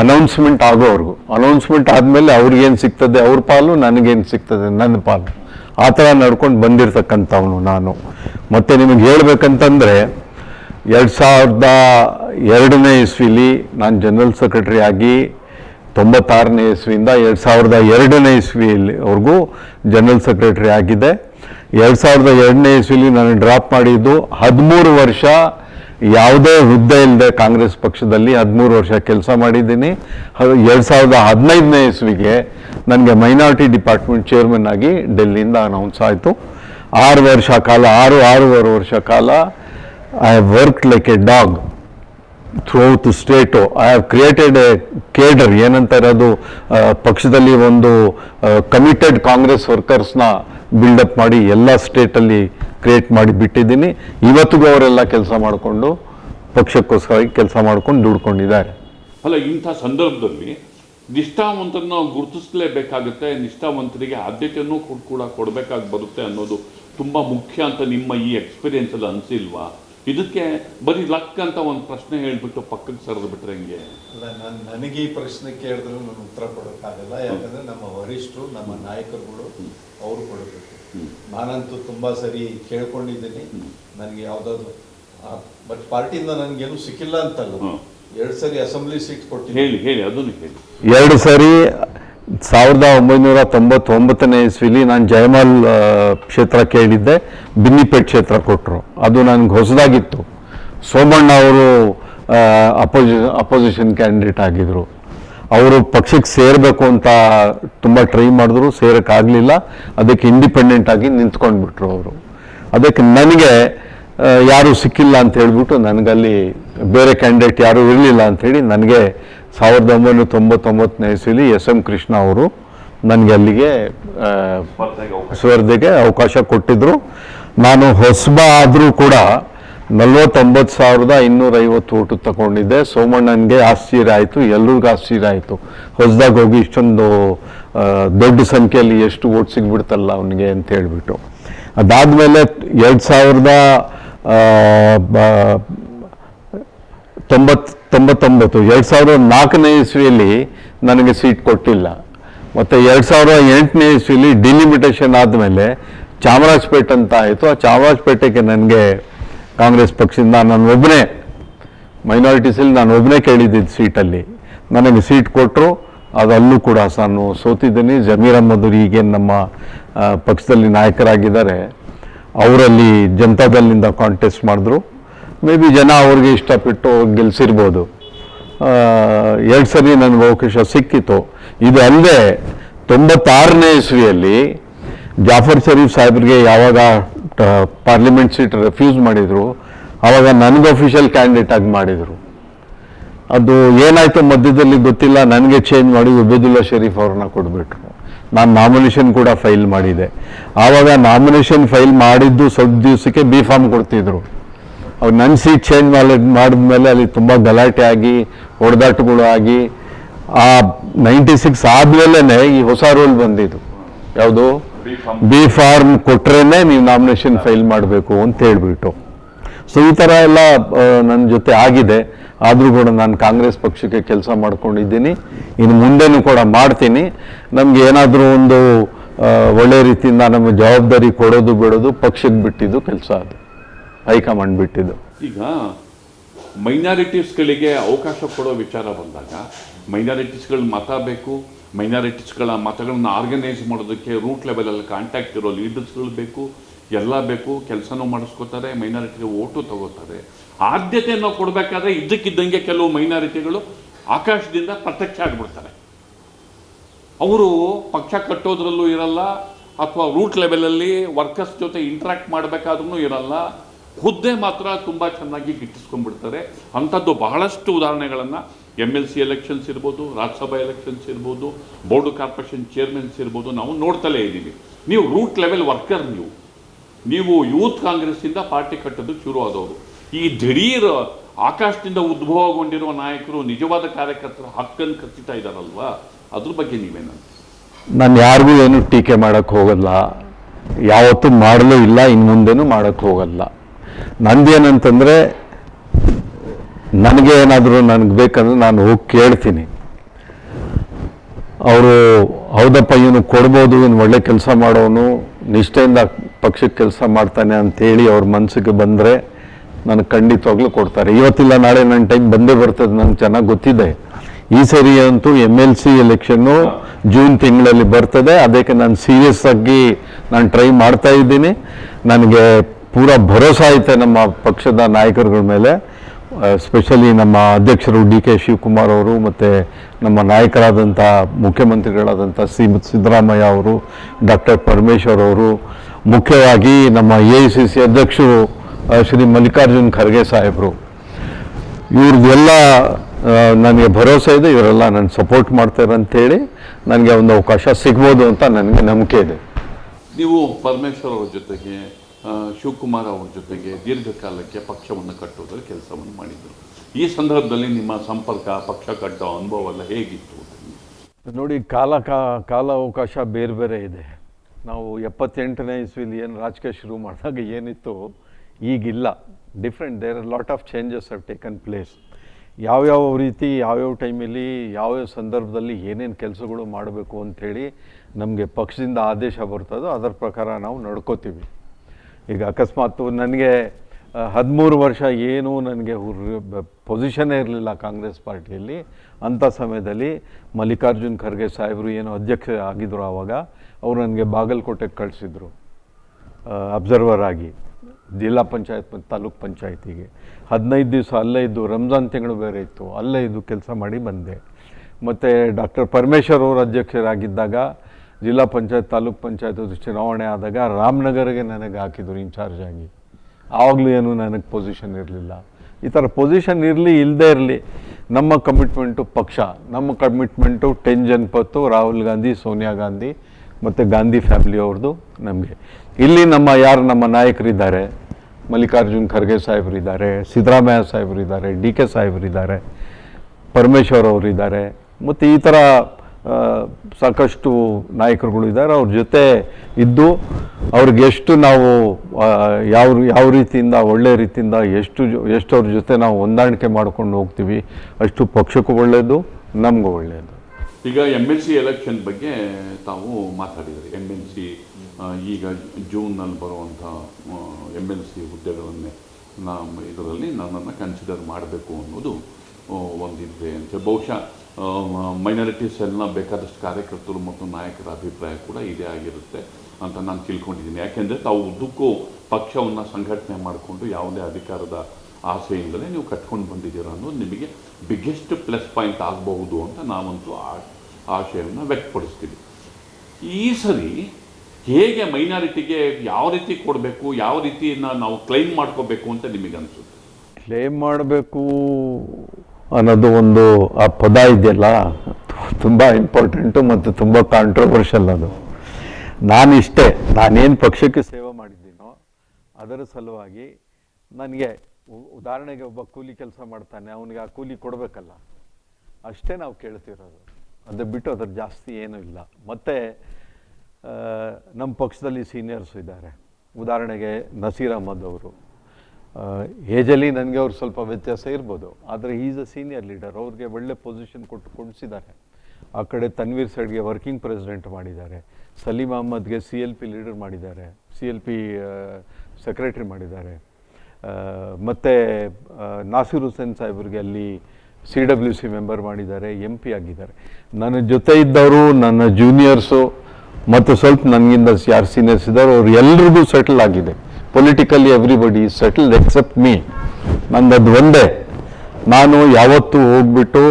ಅನೌನ್ಸ್ಮೆಂಟ್ ಆಗೋವ್ರಿಗೂ. ಅನೌನ್ಸ್ಮೆಂಟ್ ಆದಮೇಲೆ ಅವ್ರಿಗೇನು ಸಿಗ್ತದೆ? ಅವ್ರ ಪಾಲು ನನಗೇನು ಸಿಗ್ತದೆ? ನನ್ನ ಪಾಲು. ಆ ಥರ ನಡ್ಕೊಂಡು ಬಂದಿರತಕ್ಕಂಥವನು ನಾನು. ಮತ್ತು ನಿಮಗೆ ಹೇಳಬೇಕಂತಂದರೆ, ಎರಡು ಸಾವಿರದ ಎರಡನೇ ಇಸ್ವಿಲಿ ನಾನು ಜನರಲ್ ಸೆಕ್ರೆಟರಿ ಆಗಿ ತೊಂಬತ್ತಾರನೇ ಇಸ್ವಿಯಿಂದ ಎರಡು ಸಾವಿರದ ಎರಡನೇ ಇಸ್ವಿಯಲ್ಲಿವರೆಗೂ ಜನರಲ್ ಸೆಕ್ರೆಟರಿ ಆಗಿದೆ ಎರಡು ಸಾವಿರದ ಎರಡನೇ ಇಸ್ವಿಲಿ ನಾನು ಡ್ರಾಪ್ ಮಾಡಿದ್ದು ಹದಿಮೂರು ವರ್ಷ ಯಾವುದೇ ಹುದ್ದೆ ಇಲ್ಲದೆ ಕಾಂಗ್ರೆಸ್ ಪಕ್ಷದಲ್ಲಿ ಹದಿಮೂರು ವರ್ಷ ಕೆಲಸ ಮಾಡಿದ್ದೀನಿ. ಎರಡು ಸಾವಿರದ ಹದಿನೈದನೇ ಇಸ್ವಿಗೆ ನನಗೆ ಮೈನಾರಿಟಿ ಡಿಪಾರ್ಟ್ಮೆಂಟ್ ಚೇರ್ಮನ್ ಆಗಿ ಡೆಲ್ಲಿಯಿಂದ ಅನೌನ್ಸ್ ಆಯಿತು. ಆರು ವರ್ಷ ಕಾಲ, ಆರು, ಆರೂವರೆ ವರ್ಷ ಕಾಲ I have work like a dog throughout state I have created a cadre ಏನಂತಾರೆ ಅದು ಪಕ್ಷದಲ್ಲಿ ಒಂದು ಕಮಿಟೆಡ್ ಕಾಂಗ್ರೆಸ್ ವರ್ಕರ್ಸ್ನ ಬಿಲ್ಡಪ್ ಮಾಡಿ ಎಲ್ಲ ಸ್ಟೇಟಲ್ಲಿ ಕ್ರಿಯೇಟ್ ಮಾಡಿ ಬಿಟ್ಟಿದ್ದೀನಿ. ಇವತ್ತಿಗೂ ಅವರೆಲ್ಲ ಕೆಲಸ ಮಾಡಿಕೊಂಡು ಪಕ್ಷಕ್ಕೋಸ್ಕರ ಕೆಲಸ ಮಾಡ್ಕೊಂಡು ದುಡ್ಕೊಂಡಿದ್ದಾರೆ. ಅಲ್ಲ ಇಂಥ ಸಂದರ್ಭದಲ್ಲಿ ನಿಷ್ಠಾವಂತರನ್ನ ನಾವು ಗುರುತಿಸಲೇಬೇಕಾಗುತ್ತೆ. ನಿಷ್ಠಾವಂತರಿಗೆ ಆದ್ಯತೆಯನ್ನು ಕೂಡ- ಕೂಡ ಕೊಡಬೇಕಾಗಿ ಬರುತ್ತೆ ಅನ್ನೋದು ತುಂಬ ಮುಖ್ಯ ಅಂತ ನಿಮ್ಮ ಈ ಎಕ್ಸ್ಪೀರಿಯನ್ಸ್ ಅಲ್ಲಿ ಅನಿಸಿಲ್ವಾ? ಇದಕ್ಕೆ ಬರೀ ಲಕ್ ಅಂತ ಒಂದು ಪ್ರಶ್ನೆ ಹೇಳ್ಬಿಟ್ಟು ಪಕ್ಕಕ್ಕೆ ಸರಿದು ಬಿಟ್ರೆ ಹೆಂಗೆ? ಅಲ್ಲ ನಾನು ನನಗೆ ಈ ಪ್ರಶ್ನೆ ಕೇಳಿದ್ರು ನಾನು ಉತ್ತರ ಕೊಡೋಕ್ಕಾಗಲ್ಲ. ಯಾಕಂದ್ರೆ ನಮ್ಮ ವರಿಷ್ಠರು ನಮ್ಮ ನಾಯಕರುಗಳು ಅವರು ಕೊಡಬೇಕು. ನಾನಂತೂ ತುಂಬ ಸರಿ ಕೇಳ್ಕೊಂಡಿದ್ದೀನಿ. ನನಗೆ ಯಾವುದಾದ್ರು ಬಟ್ ಪಾರ್ಟಿಯಿಂದ ನನಗೇನು ಸಿಕ್ಕಿಲ್ಲ ಅಂತಲ್ಲ. ಎರಡು ಸರಿ ಅಸೆಂಬ್ಲಿ ಸೀಟ್ ಕೊಟ್ಟಿದ್ದೀನಿ. ಹೇಳಿ ಹೇಳಿ ಅದನ್ನು ಹೇಳಿ. ಎರಡು ಸರಿ ಸಾವಿರದ ಒಂಬೈನೂರ ತೊಂಬತ್ತೊಂಬತ್ತನೇ ಇಸ್ವಿಲಿ ನಾನು ಜಯಮಾಲ್ ಕ್ಷೇತ್ರ ಕೇಳಿದ್ದೆ. ಬಿನ್ನಿಪೇಟ್ ಕ್ಷೇತ್ರ ಕೊಟ್ಟರು ಅದು ನನಗೆ ಹೊಸದಾಗಿತ್ತು. ಸೋಮಣ್ಣ ಅವರು ಅಪೋಸಿ ಅಪೋಸಿಷನ್ ಕ್ಯಾಂಡಿಡೇಟ್ ಆಗಿದ್ರು. ಅವರು ಪಕ್ಷಕ್ಕೆ ಸೇರಬೇಕು ಅಂತ ತುಂಬ ಟ್ರೈ ಮಾಡಿದ್ರು ಸೇರೋಕ್ಕಾಗಲಿಲ್ಲ. ಅದಕ್ಕೆ ಇಂಡಿಪೆಂಡೆಂಟ್ ಆಗಿ ನಿಂತ್ಕೊಂಡ್ಬಿಟ್ರು ಅವರು. ಅದಕ್ಕೆ ನನಗೆ ಯಾರು ಸಿಕ್ಕಿಲ್ಲ ಅಂತ ಹೇಳ್ಬಿಟ್ಟು ನನಗಲ್ಲಿ ಬೇರೆ ಕ್ಯಾಂಡಿಡೇಟ್ ಯಾರೂ ಇರಲಿಲ್ಲ ಅಂಥೇಳಿ ನನಗೆ ಸಾವಿರದ ಒಂಬೈನೂರ ತೊಂಬತ್ತೊಂಬತ್ತನೇ ಇಸ್ವಿಲಿ ಎಸ್ ಎಂ ಕೃಷ್ಣ ಅವರು ನನಗೆ ಅಲ್ಲಿಗೆ ಸ್ಪರ್ಧೆಗೆ ಅವಕಾಶ ಕೊಟ್ಟಿದ್ದರು ಕೊಟ್ಟಿದ್ರು. ನಾನು ಹೊಸಬ ಆದರೂ ಕೂಡ ನಲ್ವತ್ತೊಂಬತ್ತು ಸಾವಿರದ ಇನ್ನೂರೈವತ್ತು ಓಟು ತಗೊಂಡಿದ್ದೆ. ಸೋಮಣ್ಣನಿಗೆ ಆಶ್ಚರ್ಯ ಆಯಿತು. ಎಲ್ರಿಗೂ ಆಶ್ಚರ್ಯ ಆಯಿತು. ಹೊಸದಾಗಿ ಹೋಗಿ ಇಷ್ಟೊಂದು ದೊಡ್ಡ ಸಂಖ್ಯೆಯಲ್ಲಿ ಎಷ್ಟು ಓಟ್ ಸಿಗ್ಬಿಡ್ತಲ್ಲ ಅವನಿಗೆ ಅಂತ ಹೇಳ್ಬಿಟ್ಟು. ಅದಾದಮೇಲೆ ಎರಡು ಸಾವಿರದ ತೊಂಬತ್, ತೊಂಬತ್ತೊಂಬತ್ತು, ಎರಡು ಸಾವಿರದ ನಾಲ್ಕನೇ ಇಸ್ವಿಯಲ್ಲಿ ನನಗೆ ಸೀಟ್ ಕೊಟ್ಟಿಲ್ಲ. ಮತ್ತು ಎರಡು ಸಾವಿರದ ಎಂಟನೇ ಇಸ್ವಿಲಿ ಡಿಲಿಮಿಟೇಷನ್ ಆದಮೇಲೆ ಚಾಮರಾಜಪೇಟೆ ಅಂತ ಆಯಿತು. ಆ ಚಾಮರಾಜಪೇಟೆಗೆ ನನಗೆ ಕಾಂಗ್ರೆಸ್ ಪಕ್ಷದಿಂದ ನಾನು ಒಬ್ಬನೇ ಮೈನಾರಿಟೀಸಲ್ಲಿ ನಾನು ಒಬ್ಬನೇ ಕೇಳಿದ್ದಿದ್ದು ಸೀಟಲ್ಲಿ. ನನಗೆ ಸೀಟ್ ಕೊಟ್ಟರು ಅದಲ್ಲೂ ಕೂಡ ನಾನು ಸೋತಿದ್ದೀನಿ. ಜಮೀರ್ ಅಹಮದ್ ಈಗೇನು ನಮ್ಮ ಪಕ್ಷದಲ್ಲಿ ನಾಯಕರಾಗಿದ್ದಾರೆ. ಅವರಲ್ಲಿ ಜನತಾದಲ್ಲಿಂದ ಕಾಂಟೆಸ್ಟ್ ಮಾಡಿದ್ರು. ಮೇ ಬಿ ಜನ ಅವ್ರಿಗೆ ಇಷ್ಟಪಟ್ಟು ಗೆಲ್ಲಿಸಿರ್ಬೋದು ಎರಡು ಸರಿ ನನಗೆ ಅವಕಾಶ ಸಿಕ್ಕಿತ್ತು. ಇದು ಅಲ್ಲದೆ ತೊಂಬತ್ತಾರನೇ ಇಸ್ವಿಯಲ್ಲಿ ಜಾಫರ್ ಷರೀಫ್ ಸಾಹೇಬ್ರಿಗೆ ಯಾವಾಗ ಪಾರ್ಲಿಮೆಂಟ್ ಸೀಟ್ ರೆಫ್ಯೂಸ್ ಮಾಡಿದರು ಆವಾಗ ನನಗೆ ಅಫಿಷಿಯಲ್ ಕ್ಯಾಂಡಿಡೇಟ್ ಆಗಿ ಮಾಡಿದರು. ಅದು ಏನಾಯಿತು ಮಧ್ಯದಲ್ಲಿ ಗೊತ್ತಿಲ್ಲ, ನನಗೆ ಚೇಂಜ್ ಮಾಡಿ ಉಬೇದುಲ್ಲಾ ಶರೀಫ್ ಅವ್ರನ್ನ ಕೊಟ್ಬಿಟ್ರು ನಾನು ನಾಮಿನೇಷನ್ ಕೂಡ ಫೈಲ್ ಮಾಡಿದೆ. ಆವಾಗ ನಾಮಿನೇಷನ್ ಫೈಲ್ ಮಾಡಿದ್ದು ಸ್ವಲ್ಪ ದಿವಸಕ್ಕೆ ಬಿ ಫಾರ್ಮ್ ಕೊಡ್ತಿದ್ರು. ಅವ್ರು ನನ್ನ ಸೀಟ್ ಚೇಂಜ್ ಮಾಡಿ ಮಾಡಿದ್ಮೇಲೆ ಅಲ್ಲಿ ತುಂಬ ಗಲಾಟೆ ಆಗಿ, ಹೊಡೆದಾಟಗಳು ಆಗಿ, ಆ ನೈಂಟಿ ಸಿಕ್ಸ್ ಆದ್ಮೇಲೆ ಈ ಹೊಸ ರೂಲ್ ಬಂದಿದ್ದು. ಯಾವುದು. ಬಿ ಫಾರ್ಮ್ ಕೊಟ್ರೇನೆ ನೀವು ನಾಮಿನೇಷನ್ ಫೈಲ್ ಮಾಡಬೇಕು ಅಂತ ಹೇಳ್ಬಿಟ್ಟು. ಸೊ ಈ ಥರ ಎಲ್ಲ ನನ್ನ ಜೊತೆ ಆಗಿದೆ. ಆದರೂ ಕೂಡ ನಾನು ಕಾಂಗ್ರೆಸ್ ಪಕ್ಷಕ್ಕೆ ಕೆಲಸ ಮಾಡ್ಕೊಂಡಿದ್ದೀನಿ. ಇನ್ನು ಮುಂದೆನೂ ಕೂಡ ಮಾಡ್ತೀನಿ. ನಮ್ಗೆ ಏನಾದರೂ ಒಂದು ಒಳ್ಳೆ ರೀತಿಯಿಂದ ನಮ್ಮ ಜವಾಬ್ದಾರಿ ಕೊಡೋದು ಬಿಡೋದು ಪಕ್ಷಕ್ಕೆ ಬಿಟ್ಟಿದ್ದು ಕೆಲಸ ಅದು. ಹೈಕಮಾಂಡ್ ಬಿಟ್ಟಿದ್ದು. ಈಗ ಮೈನಾರಿಟೀಸ್ಗಳಿಗೆ ಅವಕಾಶ ಕೊಡೋ ವಿಚಾರ ಬಂದಾಗ ಮೈನಾರಿಟೀಸ್ಗಳು ಮತ ಬೇಕು ಮೈನಾರಿಟೀಸ್ಗಳ ಮತಗಳನ್ನು ಆರ್ಗನೈಸ್ ಮಾಡೋದಕ್ಕೆ ರೂಟ್ ಲೆವೆಲಲ್ಲಿ ಕಾಂಟ್ಯಾಕ್ಟ್ ಇರೋ ಲೀಡರ್ಸ್ಗಳು ಬೇಕು, ಎಲ್ಲ ಬೇಕು, ಕೆಲಸನೂ ಮಾಡಿಸ್ಕೋತಾರೆ ಮೈನಾರಿಟಿಗೆ ಓಟು ತಗೋತಾರೆ. ಆದ್ಯತೆಯನ್ನು ಕೊಡಬೇಕಾದ್ರೆ ಇದ್ದಕ್ಕಿದ್ದಂಗೆ ಕೆಲವು ಮೈನಾರಿಟಿಗಳು ಆಕಾಶದಿಂದ ಪ್ರತ್ಯಕ್ಷ ಆಗಿಬಿಡ್ತಾರೆ. ಅವರು ಪಕ್ಷ ಕಟ್ಟೋದ್ರಲ್ಲೂ ಇರಲ್ಲ, ಅಥವಾ ರೂಟ್ ಲೆವೆಲಲ್ಲಿ ವರ್ಕರ್ಸ್ ಜೊತೆ ಇಂಟ್ರಾಕ್ಟ್ ಮಾಡಬೇಕಾದ್ರೂ ಇರಲ್ಲ, ಹುದ್ದೆ ಮಾತ್ರ ತುಂಬ ಚೆನ್ನಾಗಿ ಗಿಟ್ಟಿಸ್ಕೊಂಡ್ಬಿಡ್ತಾರೆ. ಅಂಥದ್ದು ಬಹಳಷ್ಟು ಉದಾಹರಣೆಗಳನ್ನು ಎಂ ಎಲ್ ಸಿ ಎಲೆಕ್ಷನ್ಸ್ ಇರ್ಬೋದು, ರಾಜ್ಯಸಭಾ ಎಲೆಕ್ಷನ್ಸ್ ಇರ್ಬೋದು ಬೋರ್ಡು ಕಾರ್ಪೊರೇಷನ್ ಚೇರ್ಮನ್ಸ್ ಇರ್ಬೋದು, ನಾವು ನೋಡ್ತಲೇ ಇದ್ದೀವಿ. ನೀವು ರೂಟ್ ಲೆವೆಲ್ ವರ್ಕರ್ ನೀವು. ನೀವು ಯೂತ್ ಕಾಂಗ್ರೆಸ್ಸಿಂದ ಪಾರ್ಟಿ ಕಟ್ಟೋದಕ್ಕೆ ಶುರು ಆದವರು ಈ ದಿಢೀರ್ ಆಕಾಶದಿಂದ ಉದ್ಭವಗೊಂಡಿರುವ ನಾಯಕರು, ನಿಜವಾದ ಕಾರ್ಯಕರ್ತರ ಹಕ್ಕನ್ನು ಕಚ್ಚಿತಾ ಇದ್ದಾರಲ್ವಾ? ಅದ್ರ ಬಗ್ಗೆ ನೀವೇನಂತ ನಾನು ಯಾರಿಗೂ ಏನು ಟೀಕೆ ಮಾಡೋಕ್ಕೆ ಹೋಗಲ್ಲ. ಯಾವತ್ತೂ ಮಾಡಲೂ ಇಲ್ಲ ಇನ್ನು ಮುಂದೆನೂ ಮಾಡೋಕ್ಕೆ ಹೋಗಲ್ಲ. ನಂದೇನಂತಂದರೆ ನನಗೆ ಏನಾದರೂ ನನಗೆ ಬೇಕಂದ್ರೆ ನಾನು ಹೋಗಿ ಕೇಳ್ತೀನಿ. ಅವರು, ಹೌದಪ್ಪ, ಇವನು ಕೊಡ್ಬೋದು, ಇವನು ಒಳ್ಳೆ ಕೆಲಸ ಮಾಡೋನು, ನಿಷ್ಠೆಯಿಂದ ಪಕ್ಷಕ್ಕೆ ಕೆಲಸ ಮಾಡ್ತಾನೆ ಅಂತೇಳಿ ಅವ್ರ ಮನಸ್ಸಿಗೆ ಬಂದರೆ ನನಗೆ ಖಂಡಿತವಾಗ್ಲೂ ಕೊಡ್ತಾರೆ. ಇವತ್ತಿಲ್ಲ, ನಾಳೆ ನನ್ನ ಟೈಮ್ ಬಂದೇ ಬರ್ತದೆ ನನಗೆ ಚೆನ್ನಾಗಿ ಗೊತ್ತಿದೆ. ಈ ಸರಿ ಅಂತೂ M L C election June ತಿಂಗಳಲ್ಲಿ ಬರ್ತದೆ. ಅದಕ್ಕೆ ನಾನು ಸೀರಿಯಸ್ ಆಗಿ ನಾನು ಟ್ರೈ ಮಾಡ್ತಾ ಇದ್ದೀನಿ. ನನಗೆ ಪೂರಾ ಭರೋಸಾ ಐತೆ ನಮ್ಮ ಪಕ್ಷದ ನಾಯಕರುಗಳ ಮೇಲೆ. ಸ್ಪೆಷಲಿ ನಮ್ಮ ಅಧ್ಯಕ್ಷರು ಡಿ ಕೆ ಶಿವಕುಮಾರ್ ಅವರು ಮತ್ತು ನಮ್ಮ ನಾಯಕರಾದಂಥ ಮುಖ್ಯಮಂತ್ರಿಗಳಾದಂಥ ಸಿ ಸಿದ್ದರಾಮಯ್ಯ ಅವರು, ಡಾಕ್ಟರ್ ಪರಮೇಶ್ವರ್ ಅವರು, ಮುಖ್ಯವಾಗಿ ನಮ್ಮ ಎ ಐ ಸಿ ಸಿ ಅಧ್ಯಕ್ಷರು ಶ್ರೀ ಮಲ್ಲಿಕಾರ್ಜುನ್ ಖರ್ಗೆ ಸಾಹೇಬರು. ಇವ್ರದ್ದೆಲ್ಲ ನನಗೆ ಭರವಸೆ ಇದೆ, ಇವರೆಲ್ಲ ನನ್ನ ಸಪೋರ್ಟ್ ಮಾಡ್ತಾರೆ ಅಂತೇಳಿ ನನಗೆ ಒಂದು ಅವಕಾಶ ಸಿಗ್ಬೋದು ಅಂತ ನನಗೆ ನಂಬಿಕೆ ಇದೆ. ನೀವು ಪರಮೇಶ್ವರ್ ಅವ್ರ ಜೊತೆಗೆ ಶಿವಕುಮಾರ್ ಅವ್ರ ಜೊತೆಗೆ ದೀರ್ಘಕಾಲಕ್ಕೆ ಪಕ್ಷವನ್ನು ಕಟ್ಟೋದ್ರ ಕೆಲಸವನ್ನು ಮಾಡಿದರು. ಈ ಸಂದರ್ಭದಲ್ಲಿ ನಿಮ್ಮ ಸಂಪರ್ಕ, ಪಕ್ಷ ಕಟ್ಟೋ ಅನುಭವ ಎಲ್ಲ ಹೇಗಿತ್ತು? ನೋಡಿ, ಕಾಲ ಕಾಲ ಅವಕಾಶ ಬೇರೆ ಬೇರೆ ಇದೆ. ನಾವು ಎಪ್ಪತ್ತೆಂಟನೇ ಇಸ್ವಿಲಿ ಏನು ರಾಜಕೀಯ ಶುರು ಮಾಡಿದಾಗ ಏನಿತ್ತು ಈಗಿಲ್ಲ. Different there are lot of changes have taken place ಯಾವ್ಯಾವ ರೀತಿ, ಯಾವ್ಯಾವ ಟೈಮಲ್ಲಿ, ಯಾವ್ಯಾವ ಸಂದರ್ಭದಲ್ಲಿ ಏನೇನು ಕೆಲಸಗಳು ಮಾಡಬೇಕು ಅಂಥೇಳಿ ನಮಗೆ ಪಕ್ಷದಿಂದ ಆದೇಶ ಬರ್ತದೋ ಅದರ ಪ್ರಕಾರ ನಾವು ನಡ್ಕೋತೀವಿ. ಈಗ ಅಕಸ್ಮಾತ್ ನನಗೆ ಹದಿಮೂರು ವರ್ಷ ಏನೂ ನನಗೆ ಪೊಸಿಷನೇ ಇರಲಿಲ್ಲ ಕಾಂಗ್ರೆಸ್ ಪಾರ್ಟಿಯಲ್ಲಿ. ಅಂಥ ಸಮಯದಲ್ಲಿ ಮಲ್ಲಿಕಾರ್ಜುನ್ ಖರ್ಗೆ ಸಾಹೇಬರು ಏನು ಅಧ್ಯಕ್ಷ ಆಗಿದ್ರು ಆವಾಗ, ಅವರು ನನಗೆ ಬಾಗಲಕೋಟೆಗೆ ಕಳಿಸಿದ್ರು. ಅಬ್ಸರ್ವರ್ ಆಗಿ, ಜಿಲ್ಲಾ ಪಂಚಾಯತ್ ಮತ್ತು ತಾಲೂಕ್ ಪಂಚಾಯತಿಗೆ. ಹದಿನೈದು ದಿವಸ ಅಲ್ಲೇ ಇದ್ದು, ರಂಜಾನ್ ತಿಂಗಳು ಬೇರೆ ಇತ್ತು. ಅಲ್ಲೇ ಇದ್ದು ಕೆಲಸ ಮಾಡಿ ಬಂದೆ. ಮತ್ತು ಡಾಕ್ಟರ್ ಪರಮೇಶ್ವರ್ ಅವರು ಅಧ್ಯಕ್ಷರಾಗಿದ್ದಾಗ ಜಿಲ್ಲಾ ಪಂಚಾಯತ್, ತಾಲೂಕ್ ಪಂಚಾಯತ್ ಚುನಾವಣೆ ಆದಾಗ ರಾಮನಗರ್ಗೆ ನನಗೆ ಹಾಕಿದ್ರು ಇನ್ಚಾರ್ಜ್ ಆಗಿ. ಆವಾಗಲೂ ಏನು ನನಗೆ ಪೊಸಿಷನ್ ಇರಲಿಲ್ಲ. ಈ ಥರ ಪೊಸಿಷನ್ ಇರಲಿ ಇಲ್ಲದೇ ಇರಲಿ, ನಮ್ಮ ಕಮಿಟ್ಮೆಂಟು ಪಕ್ಷ, ನಮ್ಮ ಕಮಿಟ್ಮೆಂಟು ಟೆನ್ ಜನಪತ್ತು, ರಾಹುಲ್ ಗಾಂಧಿ, ಸೋನಿಯಾ ಗಾಂಧಿ ಮತ್ತು ಗಾಂಧಿ ಫ್ಯಾಮಿಲಿ ಅವ್ರದ್ದು ನಮಗೆ. ಇಲ್ಲಿ ನಮ್ಮ ಯಾರು ನಮ್ಮ ನಾಯಕರಿದ್ದಾರೆ? ಮಲ್ಲಿಕಾರ್ಜುನ್ ಖರ್ಗೆ ಸಾಹೇಬರಿದ್ದಾರೆ, ಸಿದ್ದರಾಮಯ್ಯ ಸಾಹೇಬರಿದ್ದಾರೆ, ಡಿ ಕೆ ಸಾಹೇಬರಿದ್ದಾರೆ, ಪರಮೇಶ್ವರ್ ಅವರಿದ್ದಾರೆ, ಮತ್ತು ಈ ಥರ ಸಾಕಷ್ಟು ನಾಯಕರುಗಳು ಇದ್ದಾರೆ. ಅವ್ರ ಜೊತೆ ಇದ್ದು ಅವ್ರಿಗೆ ಎಷ್ಟು ನಾವು ಯಾವ ಯಾವ ರೀತಿಯಿಂದ, ಒಳ್ಳೆ ರೀತಿಯಿಂದ ಎಷ್ಟು ಎಷ್ಟು ಅವ್ರ ಜೊತೆ ನಾವು ಹೊಂದಾಣಿಕೆ ಮಾಡ್ಕೊಂಡು ಹೋಗ್ತೀವಿ, ಅಷ್ಟು ಪಕ್ಷಕ್ಕೂ ಒಳ್ಳೆಯದು ನಮಗೂ ಒಳ್ಳೆಯದು ಈಗ ಎಂ ಎಲ್ ಸಿ ಎಲೆಕ್ಷನ್ ಬಗ್ಗೆ ತಾವು ಮಾತಾಡಿದ್ರಿ. ಎಂ ಎಲ್ ಸಿ ಈಗ ಜೂನ್ನಲ್ಲಿ ಬರುವಂಥ ಎಂ ಎಲ್ ಸಿ ಹುದ್ದೆಗಳನ್ನೇ ನಮ್ಮ ಇದರಲ್ಲಿ ನನ್ನನ್ನು ಕನ್ಸಿಡರ್ ಮಾಡಬೇಕು ಅನ್ನೋದು ಒಂದಿದೆ ಅಂತ. ಬಹುಶಃ ಮೈನಾರಿಟೀಸ್ ಎಲ್ಲ ಬೇಕಾದಷ್ಟು ಕಾರ್ಯಕರ್ತರು ಮತ್ತು ನಾಯಕರ ಅಭಿಪ್ರಾಯ ಕೂಡ ಇದೇ ಆಗಿರುತ್ತೆ ಅಂತ ನಾನು ತಿಳ್ಕೊಂಡಿದ್ದೀನಿ. ಯಾಕೆಂದರೆ ತಾವು ಉದ್ದಕ್ಕೂ ಪಕ್ಷವನ್ನು ಸಂಘಟನೆ ಮಾಡಿಕೊಂಡು ಯಾವುದೇ ಅಧಿಕಾರದ ಆಸೆಯಿಂದಲೇ ನೀವು ಕಟ್ಕೊಂಡು ಬಂದಿದ್ದೀರ ಅನ್ನೋದು ನಿಮಗೆ ಬಿಗ್ಗೆಸ್ಟ್ ಪ್ಲಸ್ ಪಾಯಿಂಟ್ ಆಗಬಹುದು ಅಂತ ನಾವಂತೂ ಆ, ಆಶಯವನ್ನು ವ್ಯಕ್ತಪಡಿಸ್ತೀವಿ. ಈ ಸರಿ ಹೇಗೆ ಮೈನಾರಿಟಿಗೆ ಯಾವ ರೀತಿ ಕೊಡಬೇಕು, ಯಾವ ರೀತಿಯನ್ನು ನಾವು ಕ್ಲೈಮ್ ಮಾಡ್ಕೋಬೇಕು ಅಂತ ನಿಮಗೆ ಅನಿಸುತ್ತೆ ಕ್ಲೇಮ್ ಮಾಡಬೇಕು ಅನ್ನೋದು ಒಂದು, ಆ ಪದ ಇದೆಯಲ್ಲ, ತುಂಬ ಇಂಪಾರ್ಟೆಂಟು ಮತ್ತು ತುಂಬ ಕಾಂಟ್ರವರ್ಷಲ್ ಅದು. ನಾನಿಷ್ಟೇ, ನಾನೇನು ಪಕ್ಷಕ್ಕೆ ಸೇವೆ ಮಾಡಿದ್ದೀನೋ, ಅದರ ಸಲುವಾಗಿ ನನಗೆ ಉದಾಹರಣೆಗೆ ಒಬ್ಬ ಕೂಲಿ ಕೆಲಸ ಮಾಡ್ತಾನೆ, ಅವನಿಗೆ ಆ ಕೂಲಿ ಕೊಡಬೇಕಲ್ಲ. ಅಷ್ಟೇ ನಾವು ಕೇಳ್ತಿರೋದು. ಅದು ಬಿಟ್ಟು ಅದ್ರ ಜಾಸ್ತಿ ಏನೂ ಇಲ್ಲ. ಮತ್ತು ನಮ್ಮ ಪಕ್ಷದಲ್ಲಿ ಸೀನಿಯರ್ಸ್ ಇದ್ದಾರೆ. ಉದಾಹರಣೆಗೆ ನಸೀರ್ ಅಹಮದ್ ಅವರು. ಏಜಲ್ಲಿ ನನಗೆ ಅವ್ರು ಸ್ವಲ್ಪ ವ್ಯತ್ಯಾಸ ಇರ್ಬೋದು, ಆದರೆ ಈಸ್ ಅ ಸೀನಿಯರ್ ಲೀಡರ್ ಅವ್ರಿಗೆ ಒಳ್ಳೆ ಪೊಸಿಷನ್ ಕೊಟ್ಟು ಕೊಡಿಸಿದ್ದಾರೆ. ಆ ಕಡೆ ತನ್ವೀರ್ ಸೈಡ್ಗೆ ವರ್ಕಿಂಗ್ ಪ್ರೆಸಿಡೆಂಟ್ ಮಾಡಿದ್ದಾರೆ, ಸಲೀಂ ಅಹಮ್ಮದ್ಗೆ ಸಿ ಎಲ್ ಪಿ ಲೀಡರ್ ಮಾಡಿದ್ದಾರೆ ಸಿ ಎಲ್ ಪಿ ಸೆಕ್ರೆಟ್ರಿ ಮಾಡಿದ್ದಾರೆ. ಮತ್ತು ನಾಸಿರ್ ಹುಸೇನ್ ಸಾಹೇಬ್ರಿಗೆ ಅಲ್ಲಿ ಸಿ ಡಬ್ಲ್ಯೂ ಸಿ ಮೆಂಬರ್ ಮಾಡಿದ್ದಾರೆ ಎಂ ಪಿ ಆಗಿದ್ದಾರೆ. ನನ್ನ ಜೊತೆ ಇದ್ದವರು, ನನ್ನ ಜೂನಿಯರ್ಸು ಮತ್ತು ಸ್ವಲ್ಪ ನನಗಿಂತ ಯಾರು ಸೀನಿಯರ್ಸ್ ಇದ್ದಾರೆ, ಅವ್ರು ಎಲ್ರಿಗೂ ಸೆಟಲ್ ಆಗಿದೆ. Politically everybody settled except me ನಂದದು ಒಂದೇ. ನಾನು ಯಾವತ್ತೂ ಹೋಗ್ಬಿಟ್ಟು